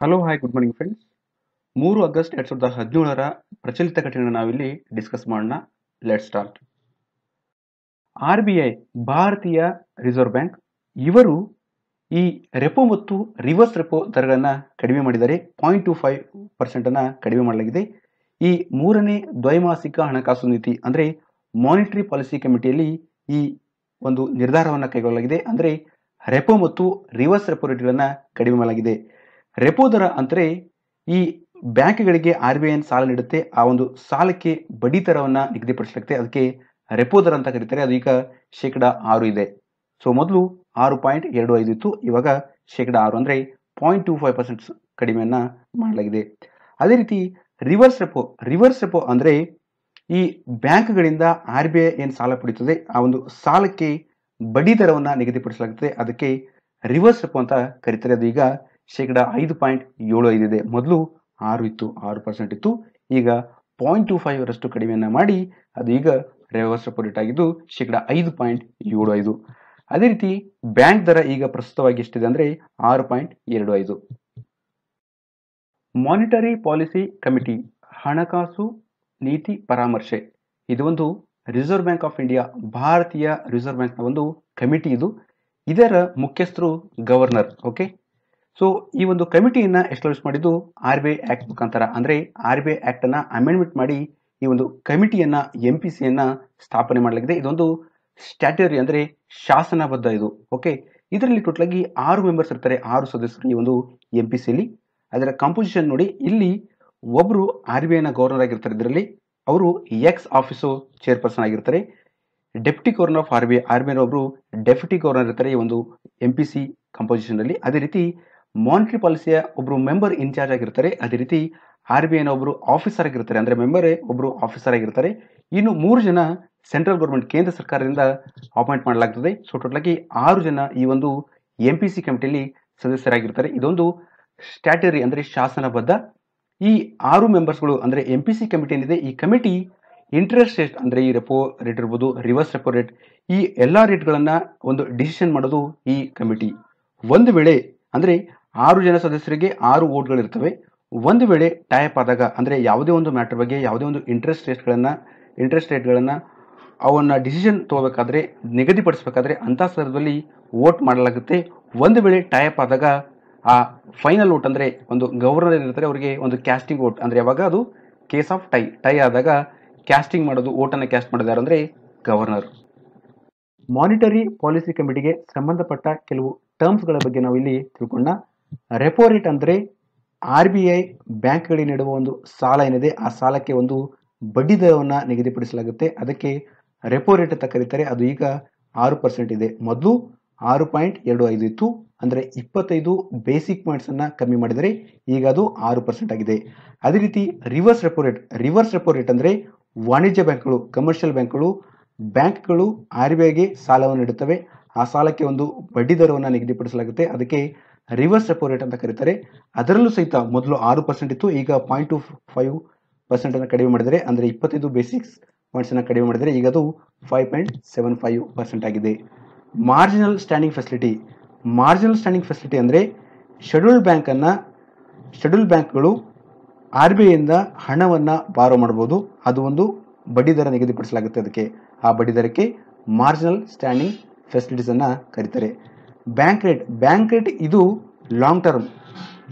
Hello hi good morning friends ಮೂರು August ಎರಡು ಸಾವಿರದ ಹದಿನೇಳರ ಪ್ರಚಲಿತ ಘಟನೆಯನ್ನು ನಾವಿಲ್ಲಿ ಡಿಸ್ಕಸ್ ಮಾಡೋಣ. Let start R B I ಭಾರತೀಯ ರಿಸರ್ವ್ ಬ್ಯಾಂಕ್ ಇವರು ಈ ರೆಪೋ ಮತ್ತು ರಿವರ್ಸ್ ರೆಪೋ ದರಗಳನ್ನು ಕಡಿಮೆ ಮಾಡಿದ್ದಾರೆ ಪಾಯಿಂಟ್ ಟು ಫೈವ್ ಪರ್ಸೆಂಟನ್ನು ಕಡಿಮೆ ಮಾಡಲಾಗಿದೆ. ಈ ಮೂರನೇ ದ್ವೈಮಾಸಿಕ ಹಣಕಾಸು ನೀತಿ ಅಂದರೆ ಮಾನಿಟರಿ ಪಾಲಿಸಿ ಕಮಿಟಿಯಲ್ಲಿ ಈ ಒಂದು ನಿರ್ಧಾರವನ್ನು ಕೈಗೊಳ್ಳಲಾಗಿದೆ. ಅಂದರೆ ರೆಪೋ ಮತ್ತು ರಿವರ್ಸ್ ರೆಪೋ ರೇಟ್ಗಳನ್ನು ಕಡಿಮೆ ಮಾಡಲಾಗಿದೆ. ರೆಪೋ ದರ ಅಂದರೆ ಈ ಬ್ಯಾಂಕ್ಗಳಿಗೆ ಆರ್ ಬಿ ಐ ಸಾಲ ನೀಡುತ್ತೆ, ಆ ಒಂದು ಸಾಲಕ್ಕೆ ಬಡ್ಡಿ ದರವನ್ನು ನಿಗದಿಪಡಿಸಲಾಗುತ್ತೆ ಅದಕ್ಕೆ ರೆಪೋ ದರ ಅಂತ ಕರೀತಾರೆ. ಅದು ಈಗ ಶೇಕಡ ಆರು ಇದೆ. ಸೊ, ಮೊದಲು ಆರು ಪಾಯಿಂಟ್ ಎರಡು ಐದು ಇತ್ತು, ಇವಾಗ ಶೇಕಡ ಆರು ಅಂದರೆ ಪಾಯಿಂಟ್ ಟು ಫೈವ್ ಪರ್ಸೆಂಟ್ಸ್ ಕಡಿಮೆಯನ್ನು ಮಾಡಲಾಗಿದೆ. ಅದೇ ರೀತಿ ರಿವರ್ಸ್ ರೆಪೋ ರಿವರ್ಸ್ ರೆಪೋ ಅಂದರೆ ಈ ಬ್ಯಾಂಕ್ಗಳಿಂದ ಆರ್ ಬಿ ಐ ಏನು ಸಾಲ ಪಡೀತದೆ, ಆ ಒಂದು ಸಾಲಕ್ಕೆ ಬಡ್ಡಿ ದರವನ್ನು ನಿಗದಿಪಡಿಸಲಾಗುತ್ತೆ ಅದಕ್ಕೆ ರಿವರ್ಸ್ ರೆಪೋ ಅಂತ ಕರೀತಾರೆ. ಅದು ಈಗ ಶೇಕಡ ಐದು ಪಾಯಿಂಟ್ ಏಳು ಐದು ಇದೆ. ಮೊದಲು ಆರು ಇತ್ತು, ಆರು ಪರ್ಸೆಂಟ್ ಇತ್ತು. ಈಗ ಪಾಯಿಂಟ್ ಟು ಫೈವ್ ರಷ್ಟು ಕಡಿಮೆಯನ್ನು ಮಾಡಿ, ಅದು ಈಗ ರಿವರ್ಸ್ ರೇಟ್ ಆಗಿದ್ದು ಶೇಕಡ ಐದು ಪಾಯಿಂಟ್ ಏಳು ಐದು. ಅದೇ ರೀತಿ ಬ್ಯಾಂಕ್ ದರ ಈಗ ಪ್ರಸ್ತುತವಾಗಿ ಎಷ್ಟಿದೆ ಅಂದರೆ ಆರು ಪಾಯಿಂಟ್ ಎರಡು ಐದು. ಮಾನಿಟರಿ ಪಾಲಿಸಿ ಕಮಿಟಿ ಹಣಕಾಸು ನೀತಿ ಪರಾಮರ್ಶೆ. ಇದು ಒಂದು ರಿಸರ್ವ್ ಬ್ಯಾಂಕ್ ಆಫ್ ಇಂಡಿಯಾ ಭಾರತೀಯ ರಿಸರ್ವ್ ಬ್ಯಾಂಕ್ನ ಒಂದು ಕಮಿಟಿ ಇದು. ಇದರ ಮುಖ್ಯಸ್ಥರು ಗವರ್ನರ್ ಓಕೆ ಸೊ ಈ ಒಂದು ಕಮಿಟಿಯನ್ನ ಎಸ್ಟಾಬ್ಲಿಷ್ ಮಾಡಿದ್ದು ಆರ್ ಬಿ ಐ ಆಕ್ಟ್ ಮುಖಾಂತರ. ಅಂದ್ರೆ ಆರ್ ಬಿ ಐ ಆಕ್ಟ್ ಅನ್ನ ಅಮೆಂಡ್ಮೆಂಟ್ ಮಾಡಿ ಈ ಒಂದು ಕಮಿಟಿಯನ್ನ, ಎಂ ಪಿ ಸಿಯನ್ನು ಸ್ಥಾಪನೆ ಮಾಡಲಾಗಿದೆ. ಇದೊಂದು ಸ್ಟ್ಯಾಟರಿ ಅಂದ್ರೆ ಶಾಸನಬದ್ಧ ಇದು. ಓಕೆ ಇದರಲ್ಲಿ ಟೋಟಲ್ ಆಗಿ ಆರು ಮೆಂಬರ್ಸ್ ಇರ್ತಾರೆ, ಆರು ಸದಸ್ಯರು ಈ ಒಂದು ಎಂ ಪಿ ಸಿಯಲ್ಲಿ ಅದರ ಕಾಂಪೋಸಿಷನ್ ನೋಡಿ, ಇಲ್ಲಿ ಒಬ್ರು ಆರ್ ಬಿ ಐನ ಗವರ್ನರ್ ಆಗಿರ್ತಾರೆ ಇದರಲ್ಲಿ, ಅವರು ಎಕ್ಸ್ ಆಫೀಸು ಚೇರ್ಪರ್ಸನ್ ಆಗಿರ್ತಾರೆ. Deputy governor of R B I R B ಐನ ಒಬ್ರು ಡೆಪ್ಯೂಟಿ ಗವರ್ನರ್ ಇರ್ತಾರೆ ಈ ಒಂದು ಎಂ ಪಿ ಸಿ ಕಂಪೋಸಿಷನ್ ಅಲ್ಲಿ. ಅದೇ ರೀತಿ ಮಾನಿಟರಿ ಪಾಲಿಸಿಯ ಒಬ್ಬರು ಮೆಂಬರ್ ಇನ್ಚಾರ್ಜ್ ಆಗಿರ್ತಾರೆ, ಅದೇ ರೀತಿ ಆರ್ ಬಿ ಐನ ಒಬ್ಬರು ಆಫೀಸರ್ ಆಗಿರ್ತಾರೆ. ಅಂದ್ರೆ ಮೆಂಬರೇ ಒಬ್ಬರು ಆಫೀಸರ್ ಆಗಿರ್ತಾರೆ. ಇನ್ನು ಮೂರು ಜನ ಸೆಂಟ್ರಲ್ ಗೌರ್ಮೆಂಟ್ ಕೇಂದ್ರ ಸರ್ಕಾರದಿಂದ ಅಪಾಯಿಂಟ್ ಮಾಡಲಾಗ್ತದೆ. ಸೊ ಟೋಟಲ್ ಆಗಿ ಆರು ಜನ ಈ ಒಂದು ಎಂ ಪಿ ಸಿ ಕಮಿಟಿಯಲ್ಲಿ ಸದಸ್ಯರಾಗಿರ್ತಾರೆ. ಇದೊಂದು ಸ್ಟ್ಯಾಟರಿ ಅಂದ್ರೆ ಶಾಸನಬದ್ಧ. ಈ ಆರು ಮೆಂಬರ್ಸ್ಗಳು ಅಂದ್ರೆ ಎಂ ಪಿ ಸಿ ಕಮಿಟಿ ಏನಿದೆ ಈ ಕಮಿಟಿ ಇಂಟ್ರೆಸ್ಟ್ ರೇಟ್ ಅಂದ್ರೆ ಈ ರೆಪೋ ರೇಟ್ ಇರ್ಬೋದು ರಿವರ್ಸ್ ರೆಪೋ ರೇಟ್ ಈ ಎಲ್ಲಾ ರೇಟ್ಗಳನ್ನು ಒಂದು ಡಿಸಿಷನ್ ಮಾಡೋದು ಈ ಕಮಿಟಿ ಒಂದು ವೇಳೆ ಅಂದ್ರೆ ಆರು ಜನ ಸದಸ್ಯರಿಗೆ ಆರು ಓಟ್ಗಳಿರ್ತವೆ ಒಂದು ವೇಳೆ ಟೈಪ್ ಆದಾಗ, ಅಂದರೆ ಯಾವುದೇ ಒಂದು ಮ್ಯಾಟರ್ ಬಗ್ಗೆ ಯಾವುದೇ ಒಂದು ಇಂಟ್ರೆಸ್ಟ್ ರೇಟ್ಗಳನ್ನು ಇಂಟ್ರೆಸ್ಟ್ ರೇಟ್ಗಳನ್ನು ಅವನ್ನ ಡಿಸಿಷನ್ ತಗೋಬೇಕಾದ್ರೆ, ನಿಗದಿಪಡಿಸಬೇಕಾದ್ರೆ ಅಂಥ ಸಂದರ್ಭದಲ್ಲಿ ವೋಟ್ ಮಾಡಲಾಗುತ್ತೆ. ಒಂದು ವೇಳೆ ಟೈಪ್ ಆದಾಗ, ಆ ಫೈನಲ್ ವೋಟ್ ಅಂದರೆ ಒಂದು ಗವರ್ನರ್ ಏನಿರ್ತಾರೆ ಅವರಿಗೆ ಒಂದು ಕ್ಯಾಸ್ಟಿಂಗ್ ವೋಟ್ ಅಂದರೆ ಯಾವಾಗ ಅದು? ಕೇಸ್ ಆಫ್ ಟೈ ಟೈ ಆದಾಗ ಕ್ಯಾಸ್ಟಿಂಗ್ ಮಾಡೋದು ವೋಟನ್ನು ಕ್ಯಾಸ್ಟ್ ಮಾಡಿದಾರೆ ಅಂದರೆ? ಗವರ್ನರ್ ಮಾನಿಟರಿ ಪಾಲಿಸಿ ಕಮಿಟಿಗೆ ಸಂಬಂಧಪಟ್ಟ ಕೆಲವು ಟರ್ಮ್ಸ್ಗಳ ಬಗ್ಗೆ ನಾವು ಇಲ್ಲಿ ತಿಳ್ಕೊಂಡ ರೆಪೋ ರೇಟ್ ಅಂದರೆ ಆರ್ ಬಿ ಐ ಬ್ಯಾಂಕ್ಗಳಿಗೆ ನೀಡುವ ಒಂದು ಸಾಲ ಏನಿದೆ, ಆ ಸಾಲಕ್ಕೆ ಒಂದು ಬಡ್ಡಿ ದರವನ್ನು ನಿಗದಿಪಡಿಸಲಾಗುತ್ತೆ. ಅದಕ್ಕೆ ರೆಪೋ ರೇಟ್ ಅಂತ ಕರೀತಾರೆ. ಅದು ಈಗ ಆರು ಪರ್ಸೆಂಟ್ ಇದೆ. ಮೊದಲು ಆರು ಪಾಯಿಂಟ್ ಎರಡು ಐದು ಇತ್ತು. ಅಂದರೆ ಇಪ್ಪತ್ತೈದು ಬೇಸಿಕ್ ಪಾಯಿಂಟ್ಸನ್ನು ಕಮ್ಮಿ ಮಾಡಿದರೆ ಈಗ ಅದು ಆರು ಪರ್ಸೆಂಟ್ ಆಗಿದೆ. ಅದೇ ರೀತಿ reverse repo rate reverse repo rate ಅಂದರೆ ವಾಣಿಜ್ಯ ಬ್ಯಾಂಕ್ಗಳು ಕಮರ್ಷಿಯಲ್ ಬ್ಯಾಂಕ್ಗಳು ಬ್ಯಾಂಕ್ಗಳು ಆರ್ ಬಿ ಐಗೆ ಸಾಲವನ್ನು ನೀಡುತ್ತವೆ. ಆ ಸಾಲಕ್ಕೆ ಒಂದು ಬಡ್ಡಿ ದರವನ್ನು ನಿಗದಿಪಡಿಸಲಾಗುತ್ತೆ. ಅದಕ್ಕೆ ರಿವರ್ಸ್ ರೆಪೋ ರೇಟ್ ಅಂತ ಕರೀತಾರೆ. ಅದರಲ್ಲೂ ಸಹಿತ ಮೊದಲು ಆರು ಪರ್ಸೆಂಟ್ ಇತ್ತು, ಈಗ ಪಾಯಿಂಟ್ ಟು ಫೈವ್ ಪರ್ಸೆಂಟ್ ಅನ್ನು ಕಡಿಮೆ ಮಾಡಿದರೆ, ಅಂದರೆ ಇಪ್ಪತ್ತೈದು ಬೇಸಿಕ್ಸ್ ಪಾಯಿಂಟ್ಸ್ ಅನ್ನು ಕಡಿಮೆ ಮಾಡಿದರೆ, ಈಗ ಅದು five point seven five percent ಆಗಿದೆ. Marginal standing facility marginal standing facility ಅಂದರೆ ಶೆಡ್ಯೂಲ್ ಬ್ಯಾಂಕನ್ನು ಶೆಡ್ಯೂಲ್ ಬ್ಯಾಂಕ್ಗಳು ಆರ್ ಬಿ ಐಯಿಂದ ಹಣವನ್ನು ಬಾರೋ ಮಾಡ್ಬೋದು ಅದು ಒಂದು ಬಡ್ಡಿ ದರ ನಿಗದಿಪಡಿಸಲಾಗುತ್ತೆ ಅದಕ್ಕೆ. ಆ ಬಡ್ಡಿ ದರಕ್ಕೆ ಮಾರ್ಜಿನಲ್ ಸ್ಟ್ಯಾಂಡಿಂಗ್ ಫೆಸಿಲಿಟೀಸನ್ನು ಕರೀತಾರೆ. ಬ್ಯಾಂಕ್ ರೇಟ್ ಬ್ಯಾಂಕ್ ರೇಟ್ ಇದು ಲಾಂಗ್ ಟರ್ಮ್